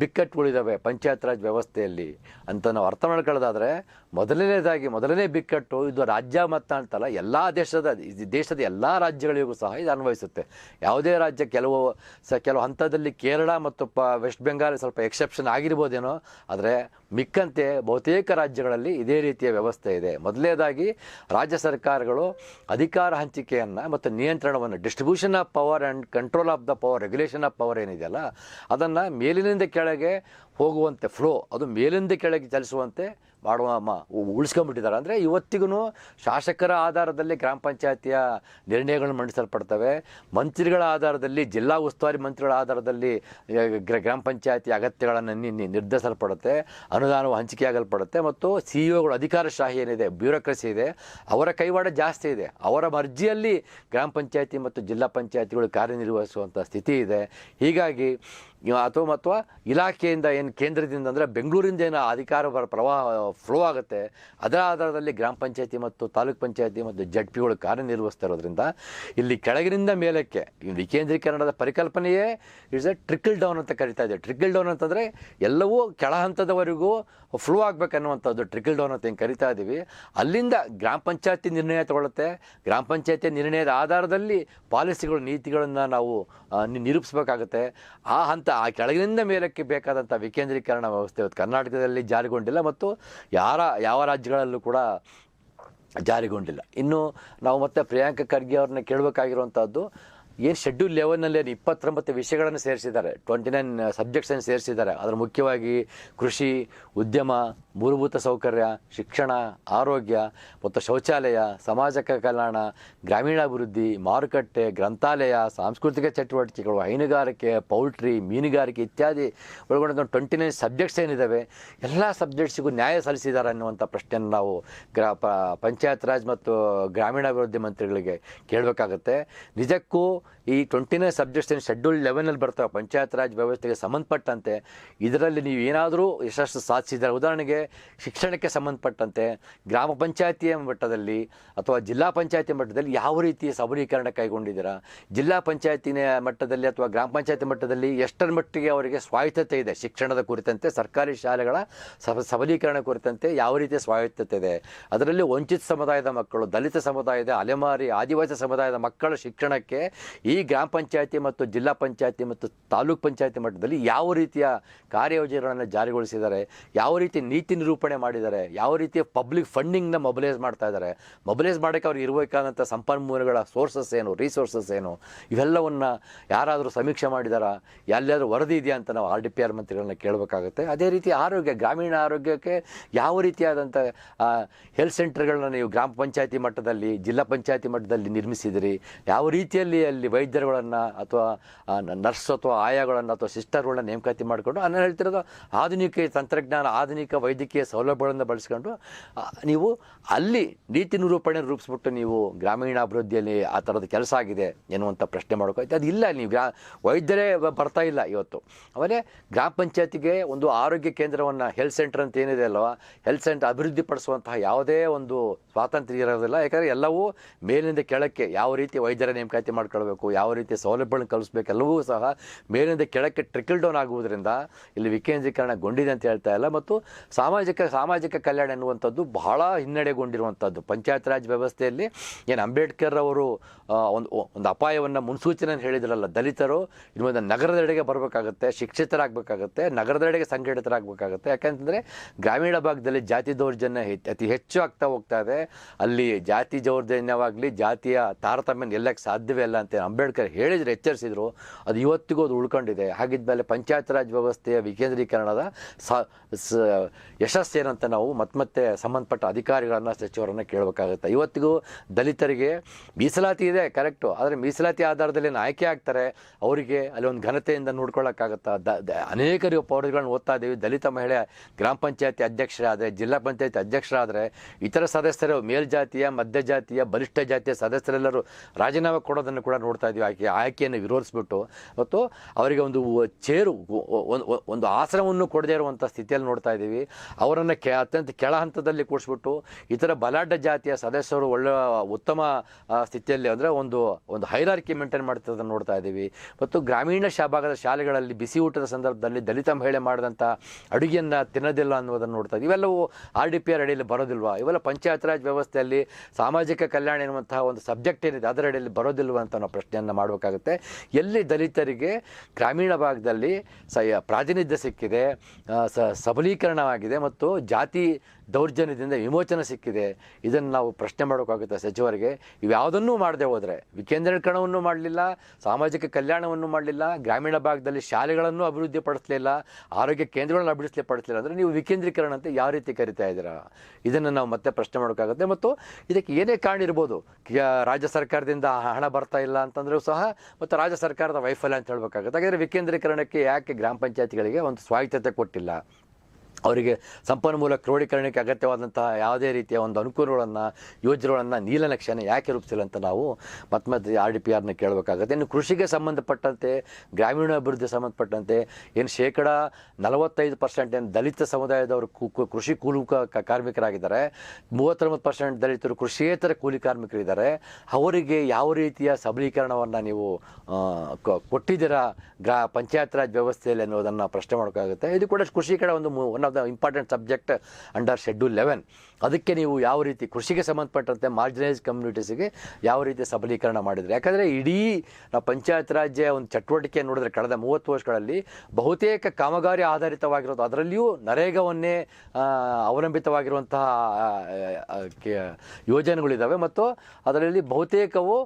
ಬಿಕ್ಕಟ್ಟುಗಳಿದ್ದಾವೆ ಪಂಚಾಯತ್ ರಾಜ್ ವ್ಯವಸ್ಥೆಯಲ್ಲಿ ಅಂತ ನಾವು ಅರ್ಥ ಮಾಡ್ಕೊಳ್ಳೋದಾದರೆ ಮೊದಲನೇದಾಗಿ, ಮೊದಲನೇ ಬಿಕ್ಕಟ್ಟು ಇದು ರಾಜ್ಯ ಮತ್ತ ಅಂತಲ್ಲ, ಎಲ್ಲ ದೇಶದ ದೇಶದ ಎಲ್ಲ ರಾಜ್ಯಗಳಿಗೂ ಸಹ ಇದು ಅನ್ವಯಿಸುತ್ತೆ. ಯಾವುದೇ ರಾಜ್ಯ ಕೆಲವು ಸ, ಕೆಲವು ಹಂತದಲ್ಲಿ ಕೇರಳ ಮತ್ತು ಪ, ವೆಸ್ಟ್ ಬೆಂಗಾಲ್ ಸ್ವಲ್ಪ ಎಕ್ಸೆಪ್ಷನ್ ಆಗಿರ್ಬೋದೇನೋ, ಆದರೆ ಮಿಕ್ಕಂತೆ ಬಹುತೇಕ ರಾಜ್ಯಗಳಲ್ಲಿ ಇದೇ ರೀತಿಯ ವ್ಯವಸ್ಥೆ ಇದೆ. ಮೊದಲನೇದಾಗಿ ರಾಜ್ಯ ಸರ್ಕಾರಗಳು ಅಧಿಕಾರ ಹಂಚಿಕೆಯನ್ನು ಮತ್ತು ನಿಯಂತ್ರಣವನ್ನು distribution of power and control of the power regulation of power ಏನಿದೆಯಲ್ಲ, ಅದನ್ನು ಮೇಲಿನಿಂದ ಕೆಳಗೆ ಹೋಗುವಂತೆ ಫ್ಲೋ ಅದು ಮೇಲಿಂದ ಕೆಳಗೆ ಚಲಿಸುವಂತೆ ಮಾಡುವ ಮ, ಉಳಿಸ್ಕೊಂಡ್ಬಿಟ್ಟಿದ್ದಾರೆ. ಅಂದರೆ ಇವತ್ತಿಗೂ ಶಾಸಕರ ಆಧಾರದಲ್ಲಿ ಗ್ರಾಮ ಪಂಚಾಯತಿಯ ನಿರ್ಣಯಗಳು ಮಂಡಿಸಲ್ಪಡ್ತವೆ. ಮಂತ್ರಿಗಳ ಆಧಾರದಲ್ಲಿ, ಜಿಲ್ಲಾ ಉಸ್ತುವಾರಿ ಮಂತ್ರಿಗಳ ಆಧಾರದಲ್ಲಿ ಗ್ರ- ಗ್ರಾಮ ಪಂಚಾಯತಿ ಅಗತ್ಯಗಳನ್ನು ನಿರ್ಧರಿಸಲ್ಪಡುತ್ತೆ, ಅನುದಾನವು ಹಂಚಿಕೆಯಾಗಲ್ಪಡುತ್ತೆ ಮತ್ತು ಸಿ ಇಒಗಳು ಅಧಿಕಾರಶಾಹಿ ಏನಿದೆ, ಬ್ಯೂರೋಕ್ರಸಿ ಇದೆ, ಅವರ ಕೈವಾಡ ಜಾಸ್ತಿ ಇದೆ. ಅವರ ಮರ್ಜಿಯಲ್ಲಿ ಗ್ರಾಮ ಪಂಚಾಯತಿ ಮತ್ತು ಜಿಲ್ಲಾ ಪಂಚಾಯತಿಗಳು ಕಾರ್ಯನಿರ್ವಹಿಸುವಂಥ ಸ್ಥಿತಿ ಇದೆ. ಹೀಗಾಗಿ, ಅಥವಾ ಅಥವಾ ಇಲಾಖೆಯಿಂದ ಏನು ಕೇಂದ್ರದಿಂದ ಅಂದರೆ ಬೆಂಗಳೂರಿಂದ ಏನು ಅಧಿಕಾರ ಪ್ರವಾಹ ಫ್ಲೋ ಆಗುತ್ತೆ. ಅದರ ಆಧಾರದಲ್ಲಿ ಗ್ರಾಮ ಪಂಚಾಯತಿ ಮತ್ತು ತಾಲೂಕ್ ಪಂಚಾಯತಿ ಮತ್ತು ಜಡ್ ಪಿಗಳು ಕಾರ್ಯನಿರ್ವಹಿಸ್ತಾ ಇರೋದ್ರಿಂದ ಇಲ್ಲಿ ಕೆಳಗಿನಿಂದ ಮೇಲಕ್ಕೆ ವಿಕೇಂದ್ರೀಕರಣದ ಪರಿಕಲ್ಪನೆಯೇ ಇಟ್ಸ್ ಎ ಟ್ರಿಕಲ್ ಡೌನ್ ಅಂತ ಕರಿತಾ ಇದೆ. ಟ್ರಿಕಲ್ ಡೌನ್ ಅಂತಂದರೆ ಎಲ್ಲವೂ ಕೆಳ ಹಂತದವರೆಗೂ ಫ್ಲೋ ಆಗಬೇಕನ್ನುವಂಥದ್ದು ಟ್ರಿಕಲ್ ಡೌನ್ ಅಂತ ಏನು ಕರಿತಾ ಇದ್ದೀವಿ ಅಲ್ಲಿಂದ ಗ್ರಾಮ ಪಂಚಾಯತಿ ನಿರ್ಣಯ ತಗೊಳ್ಳುತ್ತೆ. ಗ್ರಾಮ ಪಂಚಾಯತಿ ನಿರ್ಣಯದ ಆಧಾರದಲ್ಲಿ ಪಾಲಿಸಿಗಳು, ನೀತಿಗಳನ್ನು ನಾವು ನಿರೂಪಿಸಬೇಕಾಗುತ್ತೆ. ಆ ಹಂತ, ಆ ಕೆಳಗಿನಿಂದ ಮೇಲಕ್ಕೆ ಬೇಕಾದಂಥ ವಿಕೇಂದ್ರೀಕರಣ ವ್ಯವಸ್ಥೆ ಇವತ್ತು ಕರ್ನಾಟಕದಲ್ಲಿ ಜಾರಿಗೊಂಡಿಲ್ಲ ಮತ್ತು ಯಾರ, ಯಾವ ರಾಜ್ಯಗಳಲ್ಲೂ ಕೂಡ ಜಾರಿಗೊಂಡಿಲ್ಲ. ಇನ್ನು ನಾವು ಮತ್ತೆ ಪ್ರಿಯಾಂಕ ಖರ್ಗೆ ಅವ್ರನ್ನ ಕೇಳಬೇಕಾಗಿರುವಂಥದ್ದು ಏನು ಶೆಡ್ಯೂಲ್ ಲೆವೆಲ್ನಲ್ಲಿ ಏನು ಇಪ್ಪತ್ತೊಂಬತ್ತು ವಿಷಯಗಳನ್ನು ಸೇರಿಸಿದ್ದಾರೆ. ಟ್ವೆಂಟಿ ನೈನ್ ಸಬ್ಜೆಕ್ಟ್ಸನ್ನು ಸೇರಿಸಿದ್ದಾರೆ. ಅದರ ಮುಖ್ಯವಾಗಿ ಕೃಷಿ, ಉದ್ಯಮ ಮೂಲಭೂತ ಸೌಕರ್ಯ, ಶಿಕ್ಷಣ, ಆರೋಗ್ಯ, ಮತ್ತು ಶೌಚಾಲಯ, ಸಮಾಜ ಕಲ್ಯಾಣ, ಗ್ರಾಮೀಣಾಭಿವೃದ್ಧಿ, ಮಾರುಕಟ್ಟೆ, ಗ್ರಂಥಾಲಯ, ಸಾಂಸ್ಕೃತಿಕ ಚಟುವಟಿಕೆಗಳು, ಹೈನುಗಾರಿಕೆ, ಪೌಲ್ಟ್ರಿ, ಮೀನುಗಾರಿಕೆ ಇತ್ಯಾದಿ ಒಳಗೊಂಡ ಟ್ವೆಂಟಿ ನೈನ್ ಸಬ್ಜೆಕ್ಟ್ಸ್ ಏನಿದ್ದಾವೆ ಎಲ್ಲ ಸಬ್ಜೆಕ್ಟ್ಸಿಗೂ ನ್ಯಾಯ ಸಲ್ಲಿಸಿದ್ದಾರೆ ಅನ್ನುವಂಥ ಪ್ರಶ್ನೆಯನ್ನು ನಾವು ಗ್ರಾ ಪಂಚಾಯತ್ ರಾಜ್ ಮತ್ತು ಗ್ರಾಮೀಣಾಭಿವೃದ್ಧಿ ಮಂತ್ರಿಗಳಿಗೆ ಕೇಳಬೇಕಾಗತ್ತೆ. ನಿಜಕ್ಕೂ ಈ ಟ್ವೆಂಟಿ ನೈನ್ ಸಬ್ಜೆಕ್ಟ್ಸ್ ಏನು ಶೆಡ್ಯೂಲ್ ಲೆವೆನಲ್ಲಿ ಬರ್ತವೆ, ಪಂಚಾಯತ್ ರಾಜ್ ವ್ಯವಸ್ಥೆಗೆ ಸಂಬಂಧಪಟ್ಟಂತೆ, ಇದರಲ್ಲಿ ನೀವು ಏನಾದರೂ ಯಶಸ್ಸು ಸಾಧಿಸಿದ್ದಾರೆ? ಉದಾಹರಣೆಗೆ ಶಿಕ್ಷಣಕ್ಕೆ ಸಂಬಂಧಪಟ್ಟಂತೆ ಗ್ರಾಮ ಪಂಚಾಯತಿಯ ಮಟ್ಟದಲ್ಲಿ ಅಥವಾ ಜಿಲ್ಲಾ ಪಂಚಾಯತಿ ಮಟ್ಟದಲ್ಲಿ ಯಾವ ರೀತಿಯ ಸಬಲೀಕರಣ ಕೈಗೊಂಡಿದ್ದೀರಾ? ಜಿಲ್ಲಾ ಪಂಚಾಯತಿನ ಮಟ್ಟದಲ್ಲಿ ಅಥವಾ ಗ್ರಾಮ ಪಂಚಾಯತಿ ಮಟ್ಟದಲ್ಲಿ ಎಷ್ಟರ ಮಟ್ಟಿಗೆ ಅವರಿಗೆ ಸ್ವಾಯತ್ತತೆ ಇದೆ? ಶಿಕ್ಷಣದ ಕುರಿತಂತೆ, ಸರ್ಕಾರಿ ಶಾಲೆಗಳ ಸಬ, ಸಬಲೀಕರಣ ಕುರಿತಂತೆ ಯಾವ ರೀತಿಯ ಸ್ವಾಯತ್ತತೆ ಇದೆ? ಅದರಲ್ಲಿ ವಂಚಿತ ಸಮುದಾಯದ ಮಕ್ಕಳು, ದಲಿತ ಸಮುದಾಯದ, ಅಲೆಮಾರಿ, ಆದಿವಾಸಿ ಸಮುದಾಯದ ಮಕ್ಕಳ ಶಿಕ್ಷಣಕ್ಕೆ ಈ ಗ್ರಾಮ ಪಂಚಾಯತಿ ಮತ್ತು ಜಿಲ್ಲಾ ಪಂಚಾಯತಿ ಮತ್ತು ತಾಲೂಕ್ ಪಂಚಾಯತಿ ಮಟ್ಟದಲ್ಲಿ ಯಾವ ರೀತಿಯ ಕಾರ್ಯಯೋಜನೆಗಳನ್ನು ಜಾರಿಗೊಳಿಸಿದ್ದಾರೆ? ಯಾವ ರೀತಿ ನೀತಿ ನಿರೂಪಣೆ ಮಾಡಿದ್ದಾರೆ, ಯಾವ ರೀತಿಯ ಪಬ್ಲಿಕ್ ಫಂಡಿಂಗ್ನ ಮೊಬಲೈಸ್ ಮಾಡ್ತಾ ಇದ್ದಾರೆ ಮೊಬಲೈಸ್ ಮಾಡೋಕ್ಕೆ ಅವ್ರಿಗೆ ಇರಬೇಕಾದಂಥ ಸಂಪನ್ಮೂಲಗಳ ಸೋರ್ಸಸ್ ಏನು ರಿಸೋರ್ಸಸ್ ಏನು, ಇವೆಲ್ಲವನ್ನು ಯಾರಾದರೂ ಸಮೀಕ್ಷೆ ಮಾಡಿದಾರಾ ಎಲ್ಲಾದರೂ ವರದಿ ಇದೆಯಾ ಅಂತ ನಾವು ಆರ್ ಡಿ ಪಿ ಆರ್ ಮಂತ್ರಿಗಳನ್ನ ಕೇಳಬೇಕಾಗುತ್ತೆ. ಅದೇ ರೀತಿ ಆರೋಗ್ಯ, ಗ್ರಾಮೀಣ ಆರೋಗ್ಯಕ್ಕೆ ಯಾವ ರೀತಿಯಾದಂಥ ಹೆಲ್ತ್ ಸೆಂಟರ್ಗಳನ್ನ ನೀವು ಗ್ರಾಮ ಪಂಚಾಯತಿ ಮಟ್ಟದಲ್ಲಿ, ಜಿಲ್ಲಾ ಪಂಚಾಯತಿ ಮಟ್ಟದಲ್ಲಿ ನಿರ್ಮಿಸಿದಿರಿ, ಯಾವ ರೀತಿಯಲ್ಲಿ ಅಲ್ಲಿ ವೈದ್ಯರುಗಳನ್ನು ಅಥವಾ ನರ್ಸ್ ಅಥವಾ ಆಯಾಗಳನ್ನು ಅಥವಾ ಸಿಸ್ಟರ್ಗಳನ್ನ ನೇಮಕಾತಿ ಮಾಡಿಕೊಂಡು ಅನ್ನ ಹೇಳ್ತಿರೋದು ಆಧುನಿಕ ತಂತ್ರಜ್ಞಾನ, ಆಧುನಿಕ ವೈದ್ಯಕೀಯ ಸೌಲಭ್ಯಗಳನ್ನು ಬಳಸ್ಕೊಂಡು ನೀವು ಅಲ್ಲಿ ನೀತಿ ನಿರೂಪಣೆ ರೂಪಿಸ್ಬಿಟ್ಟು ನೀವು ಗ್ರಾಮೀಣಾಭಿವೃದ್ಧಿಯಲ್ಲಿ ಆ ಥರದ ಕೆಲಸ ಆಗಿದೆ ಎನ್ನುವಂಥ ಪ್ರಶ್ನೆ ಮಾಡೋಕೆ ಅದು ಇಲ್ಲ ನೀವು ಗ್ರಾ, ವೈದ್ಯರೇ ಬರ್ತಾ ಇಲ್ಲ ಇವತ್ತು. ಆಮೇಲೆ ಗ್ರಾಮ ಪಂಚಾಯತಿಗೆ ಒಂದು ಆರೋಗ್ಯ ಕೇಂದ್ರವನ್ನು ಹೆಲ್ತ್ ಸೆಂಟರ್ ಅಂತ ಏನಿದೆ ಅಲ್ವಾ, ಹೆಲ್ತ್ ಸೆಂಟರ್ ಅಭಿವೃದ್ಧಿ ಪಡಿಸುವಂತಹ ಯಾವುದೇ ಒಂದು ಸ್ವಾತಂತ್ರ್ಯ ಇರೋದಿಲ್ಲ. ಯಾಕಂದರೆ ಎಲ್ಲವೂ ಮೇಲಿಂದ ಕೆಳಕ್ಕೆ ಯಾವ ರೀತಿ ವೈದ್ಯರ ನೇಮಕಾತಿ ಮಾಡ್ಕೊಳ್ಬೇಕು, ಯಾವ ರೀತಿ ಸೌಲಭ್ಯಗಳನ್ನ ಕಲಿಸ್ಬೇಕು, ಎಲ್ಲವೂ ಸಹ ಮೇಲಿಂದ ಕೆಳಕ್ಕೆ ಟ್ರಿಕಲ್ ಡೌನ್ ಆಗುವುದರಿಂದ ಇಲ್ಲಿ ವಿಕೇಂದ್ರೀಕರಣಗೊಂಡಿದೆ ಅಂತ ಹೇಳ್ತಾ ಇಲ್ಲ. ಮತ್ತು ಸಾಮಾಜಿಕ ಸಾಮಾಜಿಕ ಕಲ್ಯಾಣ ಎನ್ನುವಂಥದ್ದು ಬಹಳ ಹಿನ್ನಡೆಗೊಂಡಿರುವಂಥದ್ದು. ಪಂಚಾಯತ್ ರಾಜ್ ವ್ಯವಸ್ಥೆಯಲ್ಲಿ ಏನು ಅಂಬೇಡ್ಕರ್ ಅವರು ಒಂದು ಒಂದು ಅಪಾಯವನ್ನು ಮುನ್ಸೂಚನೆ ಹೇಳಿದ್ರಲ್ಲ, ದಲಿತರು ಇನ್ನು ಮುಂದೆ ನಗರದೆಡೆಗೆ ಬರಬೇಕಾಗುತ್ತೆ, ಶಿಕ್ಷಿತರಾಗಬೇಕಾಗುತ್ತೆ, ನಗರದೆಡೆಗೆ ಸಂಘಟಿತರಾಗಬೇಕಾಗುತ್ತೆ. ಯಾಕೆಂತಂದರೆ ಗ್ರಾಮೀಣ ಭಾಗದಲ್ಲಿ ಜಾತಿ ದೌರ್ಜನ್ಯ ಅತಿ ಹೆಚ್ಚು ಆಗ್ತಾ ಹೋಗ್ತಾ ಇದೆ. ಅಲ್ಲಿ ಜಾತಿ ದೌರ್ಜನ್ಯವಾಗಲಿ, ಜಾತಿಯ ತಾರತಮ್ಯ ನಿಲ್ಲಕ್ಕೆ ಸಾಧ್ಯವೇ ಇಲ್ಲ ಅಂತ ಅಂಬೇಡ್ಕರ್ ಹೇಳಿದರೆ, ಎಚ್ಚರಿಸಿದ್ರು. ಅದು ಇವತ್ತಿಗೂ ಅದು ಉಳ್ಕೊಂಡಿದೆ. ಹಾಗಿದ್ಮೇಲೆ ಪಂಚಾಯತ್ ರಾಜ್ ವ್ಯವಸ್ಥೆಯ ವಿಕೇಂದ್ರೀಕರಣದ ಸ ಸ- ಯಶಸ್ಸೇನಂತ ನಾವು ಮತ್ತೆ ಮತ್ತೆ ಸಂಬಂಧಪಟ್ಟ ಅಧಿಕಾರಿಗಳನ್ನ, ಸಚಿವರನ್ನು ಕೇಳಬೇಕಾಗುತ್ತೆ. ಇವತ್ತಿಗೂ ದಲಿತರಿಗೆ ಮೀಸಲಾತಿ ಇದೆ, ಕರೆಕ್ಟು. ಆದರೆ ಮೀಸಲಾತಿ ಆಧಾರದಲ್ಲಿ ಆಯ್ಕೆ ಆಗ್ತಾರೆ? ಅವರಿಗೆ ಅಲ್ಲಿ ಒಂದು ಘನತೆಯಿಂದ ನೋಡ್ಕೊಳ್ಳೋಕ್ಕಾಗತ್ತಾ? ದ, ದ- ಅನೇಕ ಪೌರಗಳನ್ನ ಓದ್ತಾ ಇದ್ದೀವಿ ದಲಿತ ಮಹಿಳೆ ಗ್ರಾಮ ಪಂಚಾಯತಿ ಅಧ್ಯಕ್ಷರಾದರೆ, ಜಿಲ್ಲಾ ಪಂಚಾಯತಿ ಅಧ್ಯಕ್ಷರಾದರೆ, ಇತರ ಸದಸ್ಯರು, ಮೇಲ್ಜಾತಿಯ ಮಧ್ಯ ಜಾತಿಯ ಬಲಿಷ್ಠ ಜಾತಿಯ ಸದಸ್ಯರೆಲ್ಲರೂ ರಾಜೀನಾಮೆ ಕೊಡೋದನ್ನು ಕೂಡ ನೋಡ್ತಾ ಇದ್ದೀವಿ ಆಕೆ, ಆಯ್ಕೆಯನ್ನು ವಿರೋಧಿಸ್ಬಿಟ್ಟು. ಮತ್ತು ಅವರಿಗೆ ಒಂದು ಚೇರು, ಒಂದು ಆಸನವನ್ನು ಕೊಡದೇ ಇರುವಂಥ ಸ್ಥಿತಿಯಲ್ಲಿ ನೋಡ್ತಾ ಇದ್ದೀವಿ ಅವರನ್ನು ಕೆ, ಅತ್ಯಂತ ಕೆಳ ಹಂತದಲ್ಲಿ ಕೂಡಿಸ್ಬಿಟ್ಟು ಇತರ ಬಲಾಢ್ಯ ಜಾತಿಯ ಸದಸ್ಯರು ಒಳ್ಳೆಯ ಉತ್ತಮ ಸ್ಥಿತಿಯಲ್ಲಿ ಅಂದರೆ ಒಂದು ಒಂದು ಹೈರಾರ್ಕಿ ಮೇಂಟೈನ್ ಮಾಡ್ತಿರೋದನ್ನು ನೋಡ್ತಾ ಇದ್ದೀವಿ. ಮತ್ತು ಗ್ರಾಮೀಣ ಭಾಗದ ಶಾಲೆಗಳಲ್ಲಿ ಬಿಸಿ ಊಟದ ಸಂದರ್ಭದಲ್ಲಿ ದಲಿತ ಮಹಿಳೆ ಮಾಡಿದಂಥ ಅಡುಗೆಯನ್ನು ತಿನ್ನೋದಿಲ್ಲ ಅನ್ನೋದನ್ನು ನೋಡ್ತಾ ಇದ್ದೀವಿ. ಇವೆಲ್ಲವೂ ಆರ್ ಡಿ ಪಿ ಆರ್ ಅಡಿಯಲ್ಲಿ ಬರೋದಿಲ್ವಾ? ಇವೆಲ್ಲ ಪಂಚಾಯತ್ ರಾಜ್ ವ್ಯವಸ್ಥೆಯಲ್ಲಿ ಸಾಮಾಜಿಕ ಕಲ್ಯಾಣ ಎನ್ನುವಂತಹ ಒಂದು ಸಬ್ಜೆಕ್ಟ್ ಏನಿದೆ ಅದರ ಅಡಿಯಲ್ಲಿ ಬರೋದಿಲ್ವ ಅಂತ ನಾವು ಪ್ರಶ್ನೆಯನ್ನು ಮಾಡಬೇಕಾಗುತ್ತೆ. ಎಲ್ಲಿ ದಲಿತರಿಗೆ ಗ್ರಾಮೀಣ ಭಾಗದಲ್ಲಿ ಸ ಪ್ರಾತಿನಿಧ್ಯ ಸಿಕ್ಕಿದೆ ಸಬಲೀಕರಣವಾಗಿದೆ ಮತ್ತು ಜಾತಿ ದೌರ್ಜನ್ಯದಿಂದ ವಿಮೋಚನೆ ಸಿಕ್ಕಿದೆ. ಇದನ್ನು ನಾವು ಪ್ರಶ್ನೆ ಮಾಡೋಕ್ಕಾಗುತ್ತೆ ಸಚಿವರಿಗೆ. ಇವ್ಯಾವುದನ್ನೂ ಮಾಡದೆ ಹೋದರೆ ವಿಕೇಂದ್ರೀಕರಣವನ್ನು ಮಾಡಲಿಲ್ಲ, ಸಾಮಾಜಿಕ ಕಲ್ಯಾಣವನ್ನು ಮಾಡಲಿಲ್ಲ, ಗ್ರಾಮೀಣ ಭಾಗದಲ್ಲಿ ಶಾಲೆಗಳನ್ನು ಅಭಿವೃದ್ಧಿ ಪಡಿಸಲಿಲ್ಲ, ಆರೋಗ್ಯ ಕೇಂದ್ರಗಳನ್ನು ಅಭಿವೃದ್ಧಿ ಪಡಿಸಲಿಲ್ಲ ಅಂದರೆ ನೀವು ವಿಕೇಂದ್ರೀಕರಣ ಅಂತ ಯಾವ ರೀತಿ ಕರಿತಾ ಇದ್ದೀರಾ? ಇದನ್ನು ನಾವು ಮತ್ತೆ ಪ್ರಶ್ನೆ ಮಾಡೋಕ್ಕಾಗುತ್ತೆ. ಮತ್ತು ಇದಕ್ಕೆ ಏನೇ ಕಾರಣ ಇರ್ಬೋದು ರಾಜ್ಯ ಸರ್ಕಾರದಿಂದ ಹಣ ಬರ್ತಾ ಇಲ್ಲ ಅಂತಂದ್ರೂ ಸಹ ಮತ್ತು ರಾಜ್ಯ ಸರ್ಕಾರದ ವೈಫಲ್ಯ ಅಂತ ಹೇಳ್ಬೇಕಾಗುತ್ತೆ. ಹಾಗಾದರೆ ವಿಕೇಂದ್ರೀಕರಣಕ್ಕೆ ಯಾಕೆ ಗ್ರಾಮ ಪಂಚಾಯತಿಗಳಿಗೆ ಒಂದು ಸ್ವಾಯತ್ತತೆ ಕೊಟ್ಟಿಲ್ಲ? ಅವರಿಗೆ ಸಂಪನ್ಮೂಲ ಕ್ರೋಢೀಕರಣಕ್ಕೆ ಅಗತ್ಯವಾದಂತಹ ಯಾವುದೇ ರೀತಿಯ ಒಂದು ಅನುಕೂಲಗಳನ್ನು, ಯೋಜನೆಗಳನ್ನು ನೀಲನಕ್ಷೆಯನ್ನು ಯಾಕೆ ರೂಪಿಸಿಲ್ಲ ಅಂತ ನಾವು ಮತ್ತೆ ಮತ್ತೆ ಆರ್ ಡಿ ಪಿ ಆರ್ನ ಕೇಳಬೇಕಾಗುತ್ತೆ. ಇನ್ನು ಕೃಷಿಗೆ ಸಂಬಂಧಪಟ್ಟಂತೆ ಗ್ರಾಮೀಣಾಭಿವೃದ್ಧಿ ಸಂಬಂಧಪಟ್ಟಂತೆ ಏನು ಶೇಕಡ ನಲವತ್ತೈದು ಪರ್ಸೆಂಟ್ ಏನು ದಲಿತ ಸಮುದಾಯದವರು ಕೃಷಿ ಕೂಲಿ ಕಾರ್ಮಿಕರಾಗಿದ್ದಾರೆ. ಮೂವತ್ತೊಂಬತ್ತು ಪರ್ಸೆಂಟ್ ದಲಿತರು ಕೃಷಿಯೇತರ ಕೂಲಿ ಕಾರ್ಮಿಕರಿದ್ದಾರೆ. ಅವರಿಗೆ ಯಾವ ರೀತಿಯ ಸಬಲೀಕರಣವನ್ನು ನೀವು ಕೊಟ್ಟಿದ್ದೀರಾ ಗ್ರಾ, ಪಂಚಾಯತ್ ರಾಜ್ ವ್ಯವಸ್ಥೆಯಲ್ಲಿ ಅನ್ನೋದನ್ನು ಪ್ರಶ್ನೆ ಮಾಡೋಕ್ಕಾಗುತ್ತೆ ಇದು ಕೂಡ ಕೃಷಿ ಕಡೆ ಒಂದು one of the important subject under schedule eleven ಅದಕ್ಕೆ ನೀವು ಯಾವ ರೀತಿ ಕೃಷಿಗೆ ಸಂಬಂಧಪಟ್ಟಂತೆ ಮಾರ್ಜಿನೈಸ್ ಕಮ್ಯುನಿಟೀಸ್ಗೆ ಯಾವ ರೀತಿ ಸಬಲೀಕರಣ ಮಾಡಿದರೆ? ಯಾಕಂದರೆ ಇಡೀ ನಾವು ಪಂಚಾಯತ್ ರಾಜ್ಯ ಒಂದು ಚಟುವಟಿಕೆ ನೋಡಿದ್ರೆ ಕಳೆದ ಮೂವತ್ತು ವರ್ಷಗಳಲ್ಲಿ ಬಹುತೇಕ ಕಾಮಗಾರಿ ಆಧಾರಿತವಾಗಿರೋದು ಅದರಲ್ಲಿಯೂ ನರೇಗಾವನ್ನೇ ಅವಲಂಬಿತವಾಗಿರುವಂತಹ ಯೋಜನೆಗಳಿದ್ದಾವೆ ಮತ್ತು ಅದರಲ್ಲಿ ಬಹುತೇಕವು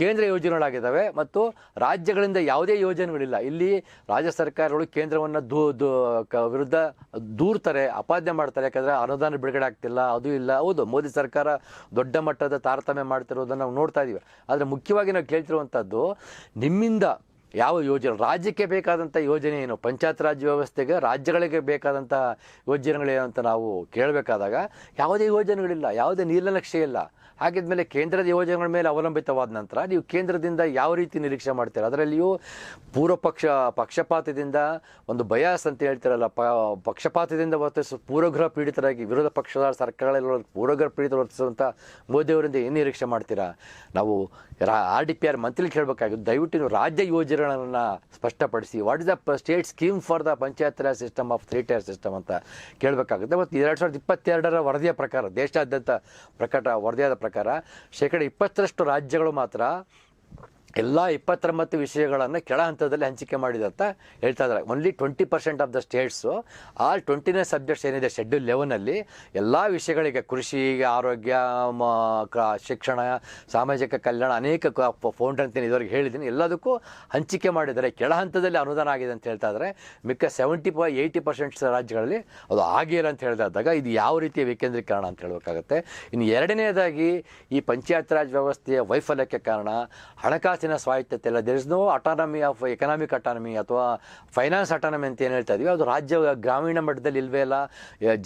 ಕೇಂದ್ರ ಯೋಜನೆಗಳಾಗಿದ್ದಾವೆ ಮತ್ತು ರಾಜ್ಯಗಳಿಂದ ಯಾವುದೇ ಯೋಜನೆಗಳಿಲ್ಲ. ಇಲ್ಲಿ ರಾಜ್ಯ ಸರ್ಕಾರಗಳು ಕೇಂದ್ರವನ್ನು ದೂ ವಿರುದ್ಧ ದೂರ್ತಾರೆ ಅಪಾದನೆ ಮಾಡ್ತಾರೆ. ಯಾಕಂದರೆ ಅನುದಾನ ಬಿಡುಗಡೆ ಆಗ್ತಿಲ್ಲ, ಅದು ಇಲ್ಲ. ಹೌದು, ಮೋದಿ ಸರ್ಕಾರ ದೊಡ್ಡ ಮಟ್ಟದ ತಾರತಮ್ಯ ಮಾಡ್ತಿರೋದನ್ನು ನಾವು ನೋಡ್ತಾ ಇದ್ದೀವಿ ಆದರೆ ಮುಖ್ಯವಾಗಿ ನಾವು ಕೇಳ್ತಿರುವಂಥದ್ದು ನಿಮ್ಮಿಂದ ಯಾವ ಯೋಜನೆ, ರಾಜ್ಯಕ್ಕೆ ಬೇಕಾದಂಥ ಯೋಜನೆ ಏನು? ಪಂಚಾಯತ್ ರಾಜ್ ವ್ಯವಸ್ಥೆಗೆ, ರಾಜ್ಯಗಳಿಗೆ ಬೇಕಾದಂಥ ಯೋಜನೆಗಳೇನು ಅಂತ ನಾವು ಕೇಳಬೇಕಾದಾಗ ಯಾವುದೇ ಯೋಜನೆಗಳಿಲ್ಲ, ಯಾವುದೇ ನೀಲನಕ್ಷೆ ಇಲ್ಲ. ಹಾಗಿದ್ಮೇಲೆ ಕೇಂದ್ರದ ಯೋಜನೆಗಳ ಮೇಲೆ ಅವಲಂಬಿತವಾದ ನಂತರ ನೀವು ಕೇಂದ್ರದಿಂದ ಯಾವ ರೀತಿ ನಿರೀಕ್ಷೆ ಮಾಡ್ತೀರ? ಅದರಲ್ಲಿಯೂ ಪೂರ್ವ ಪಕ್ಷ, ಪಕ್ಷಪಾತದಿಂದ ಒಂದು ಬಯಾಸ್ ಅಂತ ಹೇಳ್ತಿರಲ್ಲ, ಪ, ಪಕ್ಷಪಾತದಿಂದ ವರ್ತಿಸ, ಪೂರ್ವಗ್ರಹ ಪೀಡಿತರಾಗಿ ವಿರೋಧ ಪಕ್ಷದ ಸರ್ಕಾರಗಳಲ್ಲಿ ಪೂರ್ವಗ್ರಹ ಪೀಡಿತ ವರ್ತಿಸುವಂಥ ಮೋದಿಯವರಿಂದ ಏನು ನಿರೀಕ್ಷೆ ಮಾಡ್ತೀರಾ? ನಾವು ಆರ್ ಡಿ ಪಿ ಆರ್ ಮಂತ್ರಿ ಕೇಳಬೇಕಾಗಿದ್ದು ದಯವಿಟ್ಟು ರಾಜ್ಯ ಯೋಜನೆಗಳನ್ನು ಸ್ಪಷ್ಟಪಡಿಸಿ. What is the state scheme for the panchayat raj system of three tier system ಅಂತ ಕೇಳಬೇಕಾಗುತ್ತೆ. ಮತ್ತು ಎರಡು ಸಾವಿರದ ಇಪ್ಪತ್ತೆರಡರ ವರದಿಯ ಪ್ರಕಾರ, ದೇಶಾದ್ಯಂತ ಪ್ರಕಟ ವರದಿಯಾದ ಪ್ರಕಾರ, ಶೇಕಡ ಇಪ್ಪತ್ತರಷ್ಟು ರಾಜ್ಯಗಳು ಮಾತ್ರ ಎಲ್ಲ ಇಪ್ಪತ್ತೊಂಬತ್ತು ವಿಷಯಗಳನ್ನು ಕೆಳ ಹಂತದಲ್ಲಿ ಹಂಚಿಕೆ ಮಾಡಿದೆ ಅಂತ ಹೇಳ್ತಾ ಇದ್ದಾರೆ. Only twenty percent of the states all twenty nine subjects ಏನಿದೆ ಶೆಡ್ಯೂಲ್ ಲೆವೆನಲ್ಲಿ ಎಲ್ಲ ವಿಷಯಗಳಿಗೆ ಕೃಷಿ, ಆರೋಗ್ಯ ಶಿಕ್ಷಣ, ಸಾಮಾಜಿಕ ಕಲ್ಯಾಣ ಅನೇಕ ಫೌಂಡ್ ಅಂತ ಇದುವರೆಗೆ ಹೇಳಿದ್ದೀನಿ. ಎಲ್ಲದಕ್ಕೂ ಹಂಚಿಕೆ ಮಾಡಿದ್ದಾರೆ. ಕೆಳ ಹಂತದಲ್ಲಿ ಅನುದಾನ ಆಗಿದೆ ಅಂತ ಹೇಳ್ತಾ ಇದ್ದಾರೆ. ಮಿಕ್ಕ ಸೆವೆಂಟಿ ಪ ಏಯ್ಟಿ ಪರ್ಸೆಂಟ್ ರಾಜ್ಯಗಳಲ್ಲಿ ಅದು ಆಗಿಲ್ಲ ಅಂತ ಹೇಳಿದಾಗ ಇದು ಯಾವ ರೀತಿಯ ವಿಕೇಂದ್ರೀಕರಣ ಅಂತ ಹೇಳಬೇಕಾಗುತ್ತೆ. ಇನ್ನು ಎರಡನೇದಾಗಿ ಈ ಪಂಚಾಯತ್ ರಾಜ್ ವ್ಯವಸ್ಥೆಯ ವೈಫಲ್ಯಕ್ಕೆ ಕಾರಣ ಹಣಕಾಸಿನ ಸ್ವಾಯತ್ತತೆ ಇಲ್ಲ. There is no autonomy of economic autonomy ಅಥವಾ ಫೈನಾನ್ಸ್ ಅಟಾನಮಿ ಅಂತ ಏನು ಹೇಳ್ತಾ ಇದೀವಿ. ಅದು ರಾಜ್ಯ, ಗ್ರಾಮೀಣ ಮಟ್ಟದಲ್ಲಿ ಇಲ್ವೇ ಇಲ್ಲ.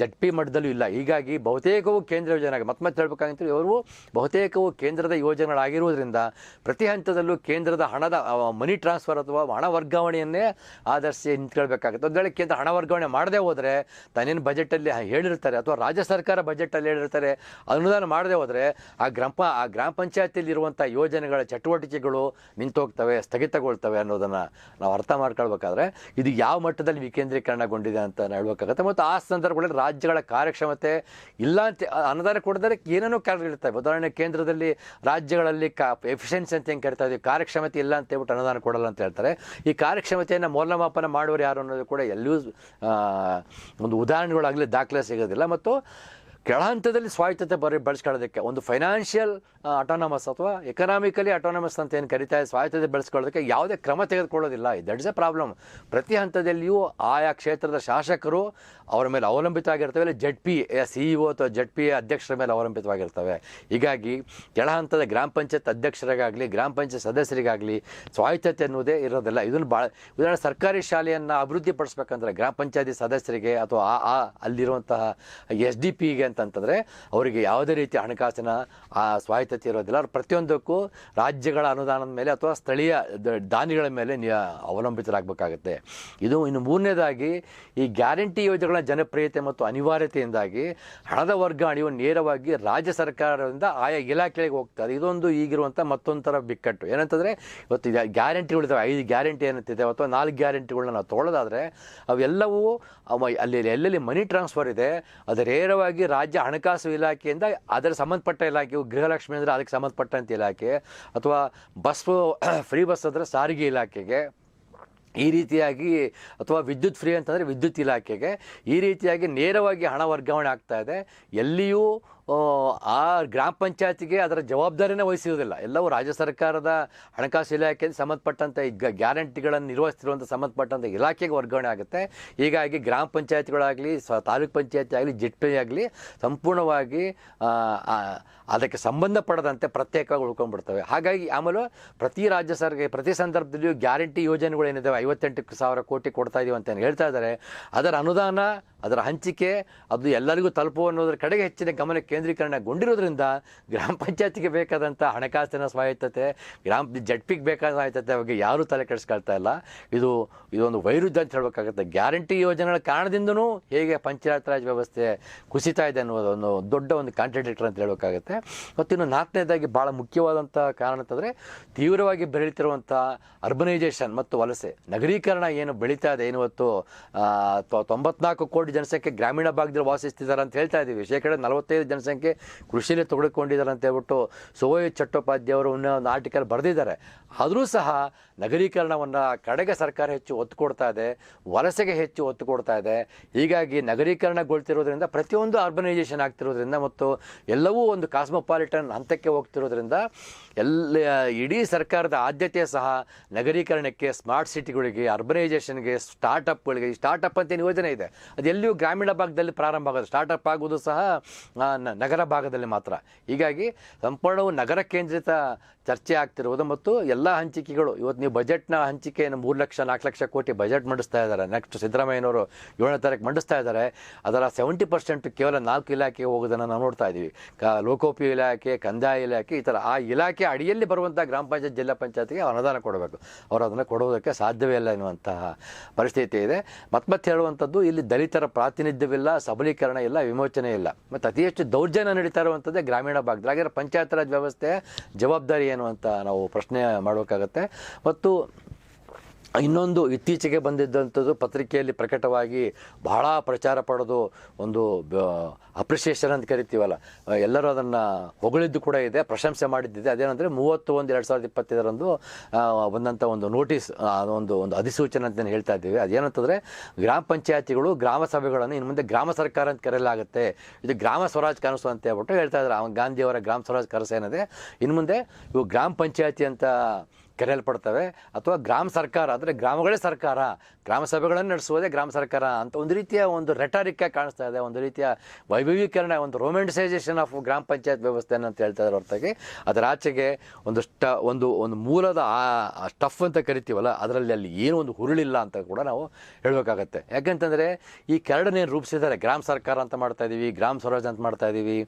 ಜಡ್ ಪಿ ಮಟ್ಟದಲ್ಲೂ ಇಲ್ಲ. ಹೀಗಾಗಿ ಬಹುತೇಕವು ಕೇಂದ್ರ ಯೋಜನೆ ಮತ್ತೆ ಮತ್ತೆ ಹೇಳ್ಬೇಕಂತ ಇವರು ಬಹುತೇಕವು ಕೇಂದ್ರದ ಯೋಜನೆಗಳಾಗಿರುವುದರಿಂದ ಪ್ರತಿ ಹಂತದಲ್ಲೂ ಕೇಂದ್ರದ ಹಣದ ಮನಿ ಟ್ರಾನ್ಸ್ಫರ್ ಅಥವಾ ಹಣ ವರ್ಗಾವಣೆಯನ್ನೇ ಆಧರಿಸಿ ನಿಂತ್ಕೊಳ್ಬೇಕಾಗುತ್ತೆ ಒಂದು ವೇಳೆ ಕೇಂದ್ರ ಹಣ ವರ್ಗಾವಣೆ ಮಾಡದೇ ಹೋದರೆ ತಾನೇನು ಬಜೆಟಲ್ಲಿ ಹೇಳಿರ್ತಾರೆ ಅಥವಾ ರಾಜ್ಯ ಸರ್ಕಾರ ಬಜೆಟಲ್ಲಿ ಹೇಳಿರ್ತಾರೆ, ಅನುದಾನ ಮಾಡದೇ ಹೋದರೆ ಆ ಗ್ರಾಮ ಆ ಗ್ರಾಮ ಪಂಚಾಯತಿಯಲ್ಲಿ ಇರುವಂಥ ಯೋಜನೆಗಳ ಚಟುವಟಿಕೆಗಳು ನಿಂತೋಗ್ತವೆ, ಸ್ಥಗಿತಗೊಳ್ತವೆ ಅನ್ನೋದನ್ನು ನಾವು ಅರ್ಥ ಮಾಡ್ಕೊಳ್ಬೇಕಾದ್ರೆ ಇದು ಯಾವ ಮಟ್ಟದಲ್ಲಿ ವಿಕೇಂದ್ರೀಕರಣಗೊಂಡಿದೆ ಅಂತ ಹೇಳ್ಬೇಕಾಗತ್ತೆ. ಮತ್ತು ಆ ಸಂದರ್ಭಗಳಲ್ಲಿ ರಾಜ್ಯಗಳ ಕಾರ್ಯಕ್ಷಮತೆ ಇಲ್ಲ ಅಂತ ಅನುದಾನ ಕೊಡದರೆ ಏನೇನೋ ಕಾರ್ಯಗಳಿರ್ತವೆ ಉದಾಹರಣೆ ಕೇಂದ್ರದಲ್ಲಿ ರಾಜ್ಯಗಳಲ್ಲಿ ಕಾ ಎಫಿಷಿಯನ್ಸಿ ಅಂತ ಹೆಂಗೆ ಕರಿತಾ ಇದೀವಿ, ಕಾರ್ಯಕ್ಷಮತೆ ಇಲ್ಲ ಅಂತ ಹೇಳ್ಬಿಟ್ಟು ಅನುದಾನ ಕೊಡಲ್ಲ ಅಂತ ಹೇಳ್ತಾರೆ. ಈ ಕಾರ್ಯಕ್ಷಮತೆಯನ್ನು ಮೌಲ್ಯಮಾಪನ ಮಾಡುವವರು ಯಾರು ಅನ್ನೋದು ಕೂಡ ಎಲ್ಲೂ ಒಂದು ಉದಾಹರಣೆಗಳಾಗಲಿ ದಾಖಲೆ ಸಿಗೋದಿಲ್ಲ. ಮತ್ತು ಕೆಳ ಹಂತದಲ್ಲಿ ಸ್ವಾಯತ್ತತೆ ಬರೀ, ಬೆಳೆಸ್ಕೊಳ್ಳೋದಕ್ಕೆ ಒಂದು ಫೈನಾನ್ಷಿಯಲ್ ಅಟಾನಮಸ್ ಅಥವಾ ಎಕನಾಮಿಕಲಿ ಅಟಾನಮಸ್ ಅಂತ ಏನು ಕರಿತಾ ಸ್ವಾಯತ್ತತೆ ಬೆಳೆಸ್ಕೊಳ್ಳೋದಕ್ಕೆ ಯಾವುದೇ ಕ್ರಮ ತೆಗೆದುಕೊಳ್ಳೋದಿಲ್ಲ. ದಟ್ ಇಸ್ ಎ ಪ್ರಾಬ್ಲಮ್ ಪ್ರತಿ ಹಂತದಲ್ಲಿಯೂ ಆಯಾ ಕ್ಷೇತ್ರದ ಶಾಸಕರು ಅವರ ಮೇಲೆ ಅವಲಂಬಿತವಾಗಿರ್ತವೆ ಇಲ್ಲ ಜಡ್ ಪಿ ಸಿ ಇ ಅಥವಾ ಜಡ್ ಪಿ ಅಧ್ಯಕ್ಷರ ಮೇಲೆ ಅವಲಂಬಿತವಾಗಿರ್ತವೆ. ಹೀಗಾಗಿ ಕೆಳ ಹಂತದ ಗ್ರಾಮ ಪಂಚಾಯತ್ ಅಧ್ಯಕ್ಷರಿಗಾಗಲಿ, ಗ್ರಾಮ ಪಂಚಾಯತ್ ಸದಸ್ಯರಿಗಾಗಲಿ ಸ್ವಾಯತ್ತತೆ ಅನ್ನೋದೇ ಇರೋದಿಲ್ಲ. ಇದನ್ನು ಭಾಳ ಉದಾಹರಣೆ ಸರ್ಕಾರಿ ಶಾಲೆಯನ್ನು ಅಭಿವೃದ್ಧಿಪಡಿಸ್ಬೇಕಂದ್ರೆ ಗ್ರಾಮ ಪಂಚಾಯತಿ ಸದಸ್ಯರಿಗೆ ಅಥವಾ ಆ ಆ, ಅಲ್ಲಿರುವಂತಹ ಎಸ್ ಡಿ ಪಿಗೆ ಅಂತಂತಂದರೆ ಅವರಿಗೆ ಯಾವುದೇ ರೀತಿಯ ಹಣಕಾಸಿನ, ಆ, ಸ್ವಾಯತ್ತತೆ ಇರೋದಿಲ್ಲ. ಅವ್ರು ಪ್ರತಿಯೊಂದಕ್ಕೂ ರಾಜ್ಯಗಳ ಅನುದಾನದ ಮೇಲೆ ಅಥವಾ ಸ್ಥಳೀಯ ದಾನಿಗಳ ಮೇಲೆ ಅವಲಂಬಿತರಾಗಬೇಕಾಗುತ್ತೆ. ಇದು ಇನ್ನು ಮೂರನೇದಾಗಿ ಈ ಗ್ಯಾರಂಟಿ ಯೋಜನೆಗಳ ಜನಪ್ರಿಯತೆ ಮತ್ತು ಅನಿವಾರ್ಯತೆಯಿಂದಾಗಿ ಹಣದ ವರ್ಗಾವಣೆಯು ನೇರವಾಗಿ ರಾಜ್ಯ ಸರ್ಕಾರದಿಂದ ಆಯಾ ಇಲಾಖೆಗಳಿಗೆ ಹೋಗ್ತದೆ. ಇದೊಂದು ಈಗಿರುವಂಥ ಮತ್ತೊಂದು ಥರ ಬಿಕ್ಕಟ್ಟು. ಏನಂತಂದರೆ ಇವತ್ತು ಗ್ಯಾರಂಟಿಗಳು ಗ್ಯಾರಂಟಿಗಳಿದ್ದಾವೆ ಐದು ಗ್ಯಾರಂಟಿ ಏನಂತಿದೆ ಅಥವಾ ನಾಲ್ಕು ಗ್ಯಾರಂಟಿಗಳನ್ನ ನಾವು ತೊಗೊಳ್ಳೋದಾದರೆ ಅವೆಲ್ಲವೂ ಅವ ಅಲ್ಲಿ ಎಲ್ಲೆಲ್ಲಿ ಮನಿ ಟ್ರಾನ್ಸ್ಫರ್ ಇದೆ, ಅದು ನೇರವಾಗಿ ರಾಜ್ಯ ಹಣಕಾಸು ಇಲಾಖೆಯಿಂದ ಅದರ ಸಂಬಂಧಪಟ್ಟ ಇಲಾಖೆಯು ಗೃಹಲಕ್ಷ್ಮಿ ಅಂದರೆ ಅದಕ್ಕೆ ಸಂಬಂಧಪಟ್ಟಂಥ ಇಲಾಖೆ, ಅಥವಾ ಬಸ್ ಫ್ರೀ ಬಸ್ ಅಂದರೆ ಸಾರಿಗೆ ಇಲಾಖೆಗೆ, ಈ ರೀತಿಯಾಗಿ ಅಥವಾ ವಿದ್ಯುತ್ ಫ್ರೀ ಅಂತಂದರೆ ವಿದ್ಯುತ್ ಇಲಾಖೆಗೆ, ಈ ರೀತಿಯಾಗಿ ನೇರವಾಗಿ ಹಣ ವರ್ಗಾವಣೆ ಆಗ್ತಾ ಇದೆ. ಎಲ್ಲಿಯೂ ಆ, ಗ್ರಾಮ ಪಂಚಾಯತಿಗೆ ಅದರ ಜವಾಬ್ದಾರಿನೇ ವಹಿಸುವುದಿಲ್ಲ ಎಲ್ಲವೂ ರಾಜ್ಯ ಸರ್ಕಾರದ ಹಣಕಾಸು ಇಲಾಖೆಗೆ ಸಂಬಂಧಪಟ್ಟಂಥ ಈಗ ಗ್ಯಾರಂಟಿಗಳನ್ನು ನಿರ್ವಹಿಸ್ತಿರುವಂಥ ಸಂಬಂಧಪಟ್ಟಂಥ ಇಲಾಖೆಗೆ ವರ್ಗಾವಣೆ ಆಗುತ್ತೆ. ಹೀಗಾಗಿ ಗ್ರಾಮ ಪಂಚಾಯತ್ಗಳಾಗಲಿ ಸ ತಾಲೂಕ್ ಪಂಚಾಯತಿ ಆಗಲಿ ಜೆಡ್ ಪಿ ಆಗಲಿ ಸಂಪೂರ್ಣವಾಗಿ ಅದಕ್ಕೆ ಸಂಬಂಧಪಡದಂತೆ ಪ್ರತ್ಯೇಕವಾಗಿ ಉಳ್ಕೊಂಡ್ಬಿಡ್ತವೆ. ಹಾಗಾಗಿ ಆಮೇಲೆ ಪ್ರತಿ ರಾಜ್ಯ ಸರ್ಕಾರ ಪ್ರತಿ ಸಂದರ್ಭದಲ್ಲಿಯೂ ಗ್ಯಾರಂಟಿ ಯೋಜನೆಗಳೇನಿದ್ದಾವೆ ಐವತ್ತೆಂಟು ಸಾವಿರ ಕೋಟಿ ಕೊಡ್ತಾ ಇದೀವಿ ಅಂತ ಹೇಳ್ತಾ ಇದ್ದಾರೆ. ಅದರ ಅನುದಾನ ಅದರ ಹಂಚಿಕೆ, ಅದು ಎಲ್ಲರಿಗೂ ತಲುಪುವ ಅನ್ನೋದ್ರ ಕಡೆಗೆ ಹೆಚ್ಚಿನ ಗಮನ ಕೇಂದ್ರೀಕರಣಗೊಂಡಿರೋದ್ರಿಂದ ಗ್ರಾಮ ಪಂಚಾಯತಿಗೆ ಬೇಕಾದಂಥ ಹಣಕಾಸಿನ ಸ್ವಾಯತ್ತತೆ, ಗ್ರಾಮ ಜಡ್ಪಿಗೆ ಬೇಕಾದ ಸ್ವಾಯತ್ತತೆ ಬಗ್ಗೆ ಯಾರೂ ತಲೆ ಕೆಡಿಸ್ಕೊಳ್ತಾ ಇಲ್ಲ. ಇದು, ಇದೊಂದು ವೈರುದ್ಧ ಅಂತ ಹೇಳಬೇಕಾಗುತ್ತೆ. ಗ್ಯಾರಂಟಿ ಯೋಜನೆಗಳ ಕಾರಣದಿಂದನೂ ಹೇಗೆ ಪಂಚಾಯತ್ ರಾಜ್ ವ್ಯವಸ್ಥೆ ಕುಸಿತಾ ಇದೆ ಅನ್ನೋದೊಂದು ದೊಡ್ಡ ಒಂದು ಕಾಂಟ್ರಾಡಿಕ್ಟರ್ ಅಂತ ಹೇಳಬೇಕಾಗುತ್ತೆ. ಮತ್ತು ಇನ್ನು ನಾಲ್ಕನೇದಾಗಿ ಭಾಳ ಮುಖ್ಯವಾದಂಥ ಕಾರಣ ಅಂತಂದರೆ ತೀವ್ರವಾಗಿ ಬೆಳೀತಿರುವಂಥ ಅರ್ಬನೈಸೇಷನ್ ಮತ್ತು ವಲಸೆ. ನಗರೀಕರಣ ಏನು ಬೆಳೀತಾ ಇದೆ ಏನು ಇವತ್ತು ತೊಂಬತ್ನಾಲ್ಕು ಕೋಟಿ ಜನಸಂಖ್ಯೆ ಗ್ರಾಮೀಣ ಭಾಗದಲ್ಲಿ ವಾಸಿಸ್ತಿದ್ದಾರೆ ಅಂತ ಹೇಳ್ತಾ ಇದ್ದೀವಿ. ಶೇಕಡ ನಲವತ್ತೈದು ಜನಸಂಖ್ಯೆ ಕೃಷಿಯಲ್ಲಿ ತೊಡಗಿಕೊಂಡಿದ್ದಾರೆ ಅಂತ ಹೇಳ್ಬಿಟ್ಟು ಸೋಯ ಚಟ್ಟೋಪಾಧ್ಯಾಯ ಅವರು ಒಂದು ಆರ್ಟಿಕಲ್ ಬರೆದಿದ್ದಾರೆ. ಆದರೂ ಸಹ ನಗರೀಕರಣವನ್ನು ಕಡೆಗೆ ಸರ್ಕಾರ ಹೆಚ್ಚು ಒತ್ತು ಕೊಡ್ತಾ ಇದೆ, ವಲಸೆಗೆ ಹೆಚ್ಚು ಒತ್ತು ಕೊಡ್ತಾ ಇದೆ. ಹೀಗಾಗಿ ನಗರೀಕರಣಗೊಳ್ತಿರೋದ್ರಿಂದ ಪ್ರತಿಯೊಂದು ಅರ್ಬನೈಸೇಷನ್ ಆಗ್ತಿರೋದ್ರಿಂದ ಮತ್ತು ಎಲ್ಲವೂ ಒಂದು ಕಾಸ್ಮೋಪಾಲಿಟನ್ ಹಂತಕ್ಕೆ ಹೋಗ್ತಿರೋದ್ರಿಂದ ಎಲ್ಲ, ಇಡೀ ಸರ್ಕಾರದ ಆದ್ಯತೆ ಸಹ ನಗರೀಕರಣಕ್ಕೆ ಸ್ಮಾರ್ಟ್ ಸಿಟಿಗಳಿಗೆ ಅರ್ಬನೈಸೇಷನ್ಗೆ ಸ್ಟಾರ್ಟಪ್ಗಳಿಗೆ ಸ್ಟಾರ್ಟಪ್ ಅಂತ ಯೋಜನೆ ಇದೆ, ಅದು ಎಲ್ಲಿಯೂ ಗ್ರಾಮೀಣ ಭಾಗದಲ್ಲಿ ಪ್ರಾರಂಭ ಆಗೋದು ಸ್ಟಾರ್ಟಪ್ ಆಗೋದು ಸಹ ನಗರ ಭಾಗದಲ್ಲಿ ಮಾತ್ರ. ಹೀಗಾಗಿ ಸಂಪೂರ್ಣವು ನಗರ ಕೇಂದ್ರಿತ ಚರ್ಚೆ ಆಗ್ತಿರುವುದು ಮತ್ತು ಎಲ್ಲ ಹಂಚಿಕೆಗಳು, ಇವತ್ತು ನೀವು ಬಜೆಟ್ನ ಹಂಚಿಕೆಯನ್ನು ಮೂರು ಲಕ್ಷ, ನಾಲ್ಕು ಲಕ್ಷ ಕೋಟಿ ಬಜೆಟ್ ಮಂಡಿಸ್ತಾ ಇದ್ದಾರೆ. ನೆಕ್ಸ್ಟ್ ಸಿದ್ದರಾಮಯ್ಯನವರು ಏಳನೇ ತಾರೀಕು ಮಂಡಿಸ್ತಾ ಇದ್ದಾರೆ. ಅದರ ಸೆವೆಂಟಿ ಪರ್ಸೆಂಟ್ ಕೇವಲ ನಾಲ್ಕು ಇಲಾಖೆಗೆ ಹೋಗೋದನ್ನು ನಾವು ನೋಡ್ತಾ ಇದ್ದೀವಿ. ಕ ಲೋಕೋಪಿ ಇಲಾಖೆ, ಕಂದಾಯ ಇಲಾಖೆ, ಈ ಥರ ಆ ಇಲಾಖೆ ಅಡಿಯಲ್ಲಿ ಬರುವಂಥ ಗ್ರಾಮ ಪಂಚಾಯತ್, ಜಿಲ್ಲಾ ಪಂಚಾಯತ್ಗೆ ಅನುದಾನ ಕೊಡಬೇಕು. ಅವರು ಅದನ್ನು ಕೊಡೋದಕ್ಕೆ ಸಾಧ್ಯವೇ ಇಲ್ಲ ಎನ್ನುವಂತಹ ಪರಿಸ್ಥಿತಿ ಇದೆ. ಮತ್ತೆ ಮತ್ತೆ ಹೇಳುವಂಥದ್ದು, ಇಲ್ಲಿ ದಲಿತರ ಪ್ರಾತಿನಿಧ್ಯವಿಲ್ಲ, ಸಬಲೀಕರಣ ಇಲ್ಲ, ವಿಮೋಚನೆ ಇಲ್ಲ. ಮತ್ತು ಅತಿ ಹೆಚ್ಚು ದೌರ್ಜನ್ಯ ನಡೀತಾ ಇರುವಂಥದ್ದೇ ಗ್ರಾಮೀಣ ಭಾಗದಲ್ಲಿ. ಹಾಗಾದರೆ ಪಂಚಾಯತ್ ರಾಜ್ ವ್ಯವಸ್ಥೆ ಜವಾಬ್ದಾರಿ ಏನು ಅಂತ ನಾವು ಪ್ರಶ್ನೆ ಮಾಡಬೇಕಾಗತ್ತೆ. ಮತ್ತು ಇನ್ನೊಂದು ಇತ್ತೀಚೆಗೆ ಬಂದಿದ್ದಂಥದ್ದು ಪತ್ರಿಕೆಯಲ್ಲಿ ಪ್ರಕಟವಾಗಿ ಬಹಳ ಪ್ರಚಾರ ಪಡೆದು ಒಂದು ಅಪ್ರಿಷಿಯೇಷನ್ ಅಂತ ಕರಿತೀವಲ್ಲ. ಎಲ್ಲರೂ ಅದನ್ನು ಹೊಗಳಿದ್ದು ಕೂಡ ಇದೆ, ಪ್ರಶಂಸೆ ಮಾಡಿದ್ದಿದೆ. ಅದೇನಂದರೆ ಮೂವತ್ತು ಒಂದು ಎರಡು ಸಾವಿರದ ಇಪ್ಪತ್ತೈದರಂದು ಬಂದಂಥ ಒಂದು ನೋಟಿಸ್ ಒಂದು ಒಂದು ಅಧಿಸೂಚನೆ ಅಂತ ಹೇಳ್ತಾ ಇದ್ದೀವಿ. ಅದೇನಂತಂದರೆ ಗ್ರಾಮ ಪಂಚಾಯತಿಗಳು, ಗ್ರಾಮ ಸಭೆಗಳನ್ನು ಇನ್ನು ಮುಂದೆ ಗ್ರಾಮ ಸರ್ಕಾರ ಅಂತ ಕರೆಯಲಾಗುತ್ತೆ. ಇದು ಗ್ರಾಮ ಸ್ವರಾಜ್ ಕನಸು ಅಂತ ಹೇಳ್ಬಿಟ್ಟು ಹೇಳ್ತಾ ಇದ್ದಾರೆ ಗಾಂಧಿಯವರ ಗ್ರಾಮ ಸ್ವರಾಜ್ ಕನಸು ಏನಿದೆ, ಇನ್ನು ಮುಂದೆ ಇವು ಗ್ರಾಮ ಪಂಚಾಯತಿ ಅಂತ ಕರೆಯಲ್ಪಡ್ತವೆ ಅಥವಾ ಗ್ರಾಮ ಸರ್ಕಾರ, ಅಂದರೆ ಗ್ರಾಮಗಳೇ ಸರ್ಕಾರ, ಗ್ರಾಮ ಸಭೆಗಳನ್ನು ನಡೆಸುವುದೇ ಗ್ರಾಮ ಸರ್ಕಾರ ಅಂತ ಒಂದು ರೀತಿಯ ಒಂದು ರೆಟಾರಿಕ್ ಕಾಣಿಸ್ತಾ ಇದೆ, ಒಂದು ರೀತಿಯ ವೈಭವೀಕರಣ ಒಂದು ರೊಮ್ಯಾಂಟಿಸೈಸೇಷನ್ ಆಫ್ ಗ್ರಾಮ ಪಂಚಾಯತ್ ವ್ಯವಸ್ಥೆ ಅಂತ ಹೇಳ್ತಾ ಇದ್ದಾರೆ ಹೊರತಾಗಿ. ಅದರ ಆಚೆಗೆ ಒಂದು ಸ್ಟ ಒಂದು ಒಂದು ಮೂಲದ ಆ ಸ್ಟಫ್ ಅಂತ ಕರಿತೀವಲ್ಲ, ಅದರಲ್ಲಿ ಅಲ್ಲಿ ಏನೂ ಒಂದು ಹುರುಳಿಲ್ಲ ಅಂತ ಕೂಡ ನಾವು ಹೇಳಬೇಕಾಗತ್ತೆ. ಯಾಕಂತಂದರೆ ಈ ಕೆರಡನ್ನೇನು ರೂಪಿಸಿದ್ದಾರೆ? ಗ್ರಾಮ ಸರ್ಕಾರ ಅಂತ ಮಾಡ್ತಾ ಇದ್ದೀವಿ ಗ್ರಾಮ ಸ್ವರಾಜ್ ಅಂತ ಮಾಡ್ತಾ ಇದ್ದೀವಿ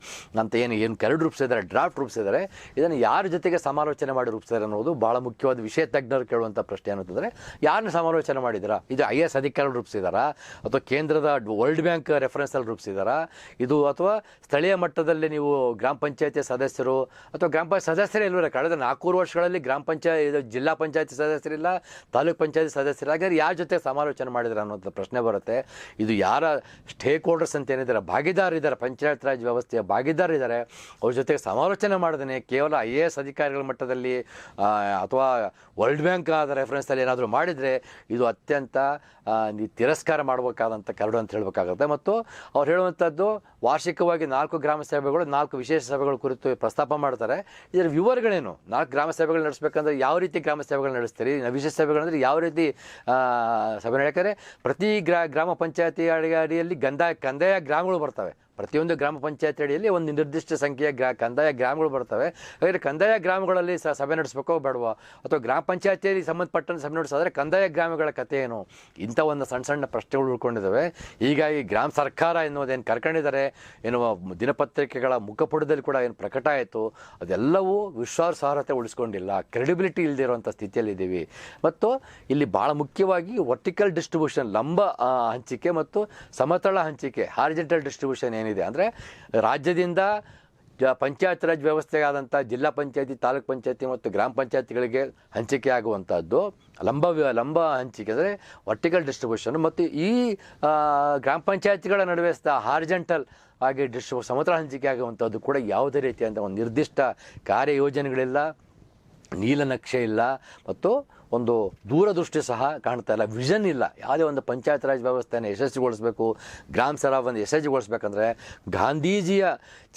ಅಂತ ಏನು ಏನು ಕೆರಡು ರೂಪಿಸಿದ್ದಾರೆ ಡ್ರಾಫ್ಟ್ ರೂಪಿಸಿದ್ದಾರೆ, ಇದನ್ನು ಯಾರ ಜೊತೆಗೆ ಸಮಾಲೋಚನೆ ಮಾಡಿ ರೂಪಿಸಿದ್ದಾರೆ ಅನ್ನೋದು ಭಾಳ ಮುಖ್ಯವಾದ ವಿಷಯ ತಜ್ಞರು ಕೇಳುವಂಥ ಪ್ರಶ್ನೆ ಏನಂತಂದರೆ ಯಾರನ್ನ ಸಮಾಲೋಚನೆ ಮಾಡಿದ್ದೀರಾ? ಇದು ಐ ಎ ಎಸ್ ಅಧಿಕಾರಿಗಳು ರೂಪಿಸಿದಾರಾ? ಅಥವಾ ಕೇಂದ್ರದ ವರ್ಲ್ಡ್ ಬ್ಯಾಂಕ್ ರೆಫರೆನ್ಸಲ್ಲಿ ರೂಪಿಸಿದಾರಾ? ಇದು ಅಥವಾ ಸ್ಥಳೀಯ ಮಟ್ಟದಲ್ಲಿ ನೀವು ಗ್ರಾಮ ಪಂಚಾಯತಿ ಸದಸ್ಯರು ಅಥವಾ ಗ್ರಾಮ ಪಂಚಾಯತ್ ಸದಸ್ಯರೇ ಇಲ್ವಲ್ಲ ಕಳೆದ ನಾಲ್ಕೂರು ವರ್ಷಗಳಲ್ಲಿ ಗ್ರಾಮ ಪಂಚಾಯತ್ ಜಿಲ್ಲಾ ಪಂಚಾಯತಿ ಸದಸ್ಯರಿಲ್ಲ ತಾಲೂಕು ಪಂಚಾಯತಿ ಸದಸ್ಯರು ಹಾಗಾದ್ರೆ ಯಾರ ಜೊತೆ ಸಮಾಲೋಚನೆ ಮಾಡಿದ್ರೆ ಅನ್ನೋಂಥ ಪ್ರಶ್ನೆ ಬರುತ್ತೆ. ಇದು ಯಾರ ಸ್ಟೇಕ್ ಹೋಲ್ಡರ್ಸ್ ಅಂತ ಏನಿದ್ದಾರೆ ಭಾಗಿದಾರಿದ್ದಾರೆ ಪಂಚಾಯತ್ ರಾಜ್ ವ್ಯವಸ್ಥೆಯ ಭಾಗಿದಾರ ಇದ್ದಾರೆ ಅವ್ರ ಜೊತೆಗೆ ಸಮಾಲೋಚನೆ ಮಾಡಿದ್ರೆ ಕೇವಲ ಐ ಎ ಎಸ್ ಅಧಿಕಾರಿಗಳ ಮಟ್ಟದಲ್ಲಿ ಆ, ಅಥವಾ ವರ್ಲ್ಡ್ ಬ್ಯಾಂಕ್ ಆದ ರೆಫರೆನ್ಸಲ್ಲಿ ಏನಾದರೂ ಮಾಡಿದರೆ ಇದು ಅತ್ಯಂತ ತಿರಸ್ಕಾರ ಮಾಡಬೇಕಾದಂಥ ಕರಡು ಅಂತ ಹೇಳಬೇಕಾಗುತ್ತೆ. ಮತ್ತು ಅವ್ರು ಹೇಳುವಂಥದ್ದು ವಾರ್ಷಿಕವಾಗಿ ನಾಲ್ಕು ಗ್ರಾಮ ಸಭೆಗಳು, ನಾಲ್ಕು ವಿಶೇಷ ಸಭೆಗಳ ಕುರಿತು ಪ್ರಸ್ತಾಪ ಮಾಡ್ತಾರೆ. ಇದರ ವಿವರಗಳೇನು? ನಾಲ್ಕು ಗ್ರಾಮ ಸಭೆಗಳು ನಡೆಸಬೇಕಂದ್ರೆ ಯಾವ ರೀತಿ ಗ್ರಾಮ ಸಭೆಗಳು ನಡೆಸ್ತೀರಿ? ವಿಶೇಷ ಸಭೆಗಳಂದರೆ ಯಾವ ರೀತಿ ಸಭೆ ನಡೆಯಕ್ಕೆ ಪ್ರತಿ ಗ್ರಾ, ಗ್ರಾಮ ಪಂಚಾಯತಿ ಅಡಿ, ಅಡಿಯಲ್ಲಿ ಗಂದಾಯ ಕಂದಾಯ ಗ್ರಾಮಗಳು ಬರ್ತವೆ. ಪ್ರತಿಯೊಂದು ಗ್ರಾಮ ಪಂಚಾಯತ್ ಅಡಿಯಲ್ಲಿ ಒಂದು ನಿರ್ದಿಷ್ಟ ಸಂಖ್ಯೆಯ ಗ್ರಾ, ಕಂದಾಯ ಗ್ರಾಮಗಳು ಬರ್ತವೆ. ಹಾಗಾದರೆ ಕಂದಾಯ ಗ್ರಾಮಗಳಲ್ಲಿ ಸ, ಸಭೆ ನಡೆಸ್ಬೇಕೋ ಬೇಡವೋ? ಅಥವಾ ಗ್ರಾಮ ಪಂಚಾಯತಿಯಲ್ಲಿ ಸಂಬಂಧಪಟ್ಟಂತೆ ಸಭೆ ನಡೆಸೋದ್ರೆ ಕಂದಾಯ ಗ್ರಾಮಗಳ ಕಥೆ ಏನು? ಇಂಥ ಒಂದು ಸಣ್ಣ ಸಣ್ಣ ಪ್ರಶ್ನೆಗಳು ಉಳ್ಕೊಂಡಿದ್ದಾವೆ. ಹೀಗಾಗಿ ಗ್ರಾಮ ಸರ್ಕಾರ ಎನ್ನುವುದೇನು ಕರ್ಕೊಂಡಿದ್ದಾರೆ ಎನ್ನುವ ದಿನಪತ್ರಿಕೆಗಳ ಮುಖಪುಟದಲ್ಲಿ ಕೂಡ ಏನು ಪ್ರಕಟ ಆಯಿತು. ಅದೆಲ್ಲವೂ ವಿಶ್ವಾಸಾರ್ಹತೆ ಉಳಿಸ್ಕೊಂಡಿಲ್ಲ. ಕ್ರೆಡಿಬಿಲಿಟಿ ಇಲ್ಲದೆ ಇರುವಂಥ ಸ್ಥಿತಿಯಲ್ಲಿದ್ದೀವಿ. ಮತ್ತು ಇಲ್ಲಿ ಭಾಳ ಮುಖ್ಯವಾಗಿ ವರ್ಟಿಕಲ್ ಡಿಸ್ಟ್ರಿಬ್ಯೂಷನ್, ಲಂಬ ಹಂಚಿಕೆ ಮತ್ತು ಸಮತಳ ಹಂಚಿಕೆ, ಹಾರಿಜೆಂಟಲ್ ಡಿಸ್ಟ್ರಿಬ್ಯೂಷನ್ ಏನಿದೆ ಅಂದರೆ ರಾಜ್ಯದಿಂದ ಪಂಚಾಯತ್ ರಾಜ್ ವ್ಯವಸ್ಥೆಗಾದಂಥ ಜಿಲ್ಲಾ ಪಂಚಾಯತಿ, ತಾಲೂಕ್ ಪಂಚಾಯತಿ ಮತ್ತು ಗ್ರಾಮ ಪಂಚಾಯತಿಗಳಿಗೆ ಹಂಚಿಕೆ ಆಗುವಂಥದ್ದು ಲಂಬ ಲಂಬ ಹಂಚಿಕೆ ಅಂದರೆ ವರ್ಟಿಕಲ್ ಡಿಸ್ಟ್ರಿಬ್ಯೂಷನ್ ಮತ್ತು ಈ ಗ್ರಾಮ ಪಂಚಾಯತಿಗಳ ನಡುವೆ ಸಹ ಹಾರ್ಜೆಂಟಲ್ ಆಗಿ ಡಿಸ್ಟ್ರಿಬ್ಯೂ ಸಮತ್ರ ಹಂಚಿಕೆ ಆಗುವಂಥದ್ದು ಕೂಡ ಯಾವುದೇ ರೀತಿಯಾದಂಥ ಒಂದು ನಿರ್ದಿಷ್ಟ ಕಾರ್ಯಯೋಜನೆಗಳಿಲ್ಲ, ನೀಲನಕ್ಷೆ ಇಲ್ಲ ಮತ್ತು ಒಂದು ದೂರದೃಷ್ಟಿ ಸಹ ಕಾಣ್ತಾ ಇಲ್ಲ. ವಿಷನ್ ಇಲ್ಲ. ಯಾವುದೇ ಒಂದು ಪಂಚಾಯತ್ ರಾಜ್ ವ್ಯವಸ್ಥೆಯನ್ನು ಯಶಸ್ವಿಗೊಳಿಸಬೇಕು, ಗ್ರಾಮ ಸರಾವನ್ನು ಯಶಸ್ವಿಗೊಳಿಸ್ಬೇಕಂದ್ರೆ ಗಾಂಧೀಜಿಯ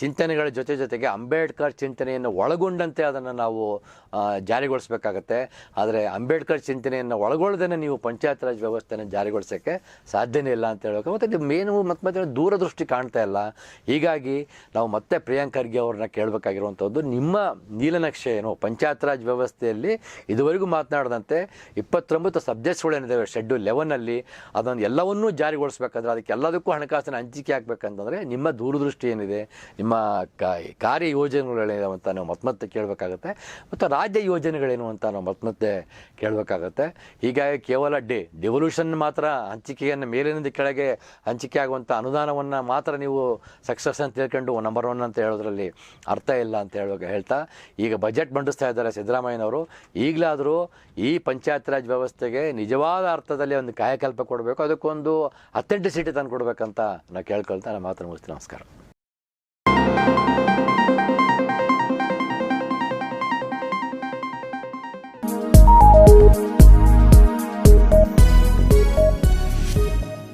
ಚಿಂತನೆಗಳ ಜೊತೆ ಜೊತೆಗೆ ಅಂಬೇಡ್ಕರ್ ಚಿಂತನೆಯನ್ನು ಒಳಗೊಂಡಂತೆ ಅದನ್ನು ನಾವು ಜಾರಿಗೊಳಿಸಬೇಕಾಗತ್ತೆ. ಆದರೆ ಅಂಬೇಡ್ಕರ್ ಚಿಂತನೆಯನ್ನು ಒಳಗೊಳ್ಳದೇ ನೀವು ಪಂಚಾಯತ್ ರಾಜ್ ವ್ಯವಸ್ಥೆಯನ್ನು ಜಾರಿಗೊಳಿಸೋಕ್ಕೆ ಸಾಧ್ಯನೇ ಇಲ್ಲ ಅಂತ ಹೇಳಬೇಕು. ಮತ್ತು ಇದು ಮೇನು ಮತ್ತು ಮತ್ತೆ ದೂರದೃಷ್ಟಿ ಕಾಣ್ತಾ ಇಲ್ಲ. ಹೀಗಾಗಿ ನಾವು ಮತ್ತೆ ಪ್ರಿಯಾಂಕ್ ಖರ್ಗೆ ಅವ್ರನ್ನ ಕೇಳಬೇಕಾಗಿರುವಂಥದ್ದು, ನಿಮ್ಮ ನೀಲನಕ್ಷೆ ಏನು ಪಂಚಾಯತ್ ರಾಜ್ ವ್ಯವಸ್ಥೆಯಲ್ಲಿ ಇದುವರೆಗೂ ಮಾತನಾಡದಂತೆ ಇಪ್ಪತ್ತೊಂಬತ್ತು ಸಬ್ಜೆಕ್ಟ್ಸ್ಗಳೇನಿದ್ದಾವೆ ಶೆಡ್ಯೂಲ್ ಲೆವೆನಲ್ಲಿ ಅದನ್ನು ಎಲ್ಲವನ್ನೂ ಜಾರಿಗೊಳಿಸ್ಬೇಕಾದ್ರೆ ಅದಕ್ಕೆ ಎಲ್ಲದಕ್ಕೂ ಹಣಕಾಸಿನ ಹಂಚಿಕೆ ಆಗಬೇಕಂತಂದರೆ ನಿಮ್ಮ ದೂರದೃಷ್ಟಿ ಏನಿದೆ, ನಿಮ್ಮ ಕಾರ್ಯ ಯೋಜನೆಗಳೇನಿದಾವೆ ಅಂತ ನಾವು ಮತ್ತೆ ಮತ್ತೆ ಕೇಳಬೇಕಾಗತ್ತೆ. ಮತ್ತು ರಾಜ್ಯ ಯೋಜನೆಗಳೇನು ಅಂತ ನಾವು ಮತ್ತೆ ಮತ್ತೆ ಕೇಳಬೇಕಾಗತ್ತೆ. ಹೀಗಾಗಿ ಕೇವಲ ಡೆ ಡೆವಲ್ಯೂಷನ್ ಮಾತ್ರ ಹಂಚಿಕೆಯನ್ನು ಮೇಲಿನಿಂದ ಕೆಳಗೆ ಹಂಚಿಕೆ ಆಗುವಂಥ ಅನುದಾನವನ್ನು ಮಾತ್ರ ನೀವು ಸಕ್ಸಸ್ ಅಂತ ಹೇಳ್ಕೊಂಡು ನಂಬರ್ ಒನ್ ಅಂತ ಹೇಳೋದ್ರಲ್ಲಿ ಅರ್ಥ ಇಲ್ಲ ಅಂತ ಹೇಳುವಾಗ ಹೇಳ್ತಾ, ಈಗ ಬಜೆಟ್ ಮಂಡಿಸ್ತಾ ಇದ್ದಾರೆ ಸಿದ್ದರಾಮಯ್ಯನವರು. ಈಗಲಾದರೂ ಈ ಪಂಚಾಯತ್ ರಾಜ್ ವ್ಯವಸ್ಥೆಗೆ ನಿಜವಾದ ಅರ್ಥದಲ್ಲಿ ಒಂದು ಕಾಯಕಲ್ಪ ಕೊಡಬೇಕು. ಅದಕ್ಕೊಂದು ಅಥೆಂಟಿಸಿಟಿ ತಂದು ಕೊಡಬೇಕಂತ ನಾವು ಕೇಳ್ಕೊಳ್ತಾ ನಾನು ಮಾತ್ರ ಮುಗಿಸ್ತೀನಿ. ನಮಸ್ಕಾರ.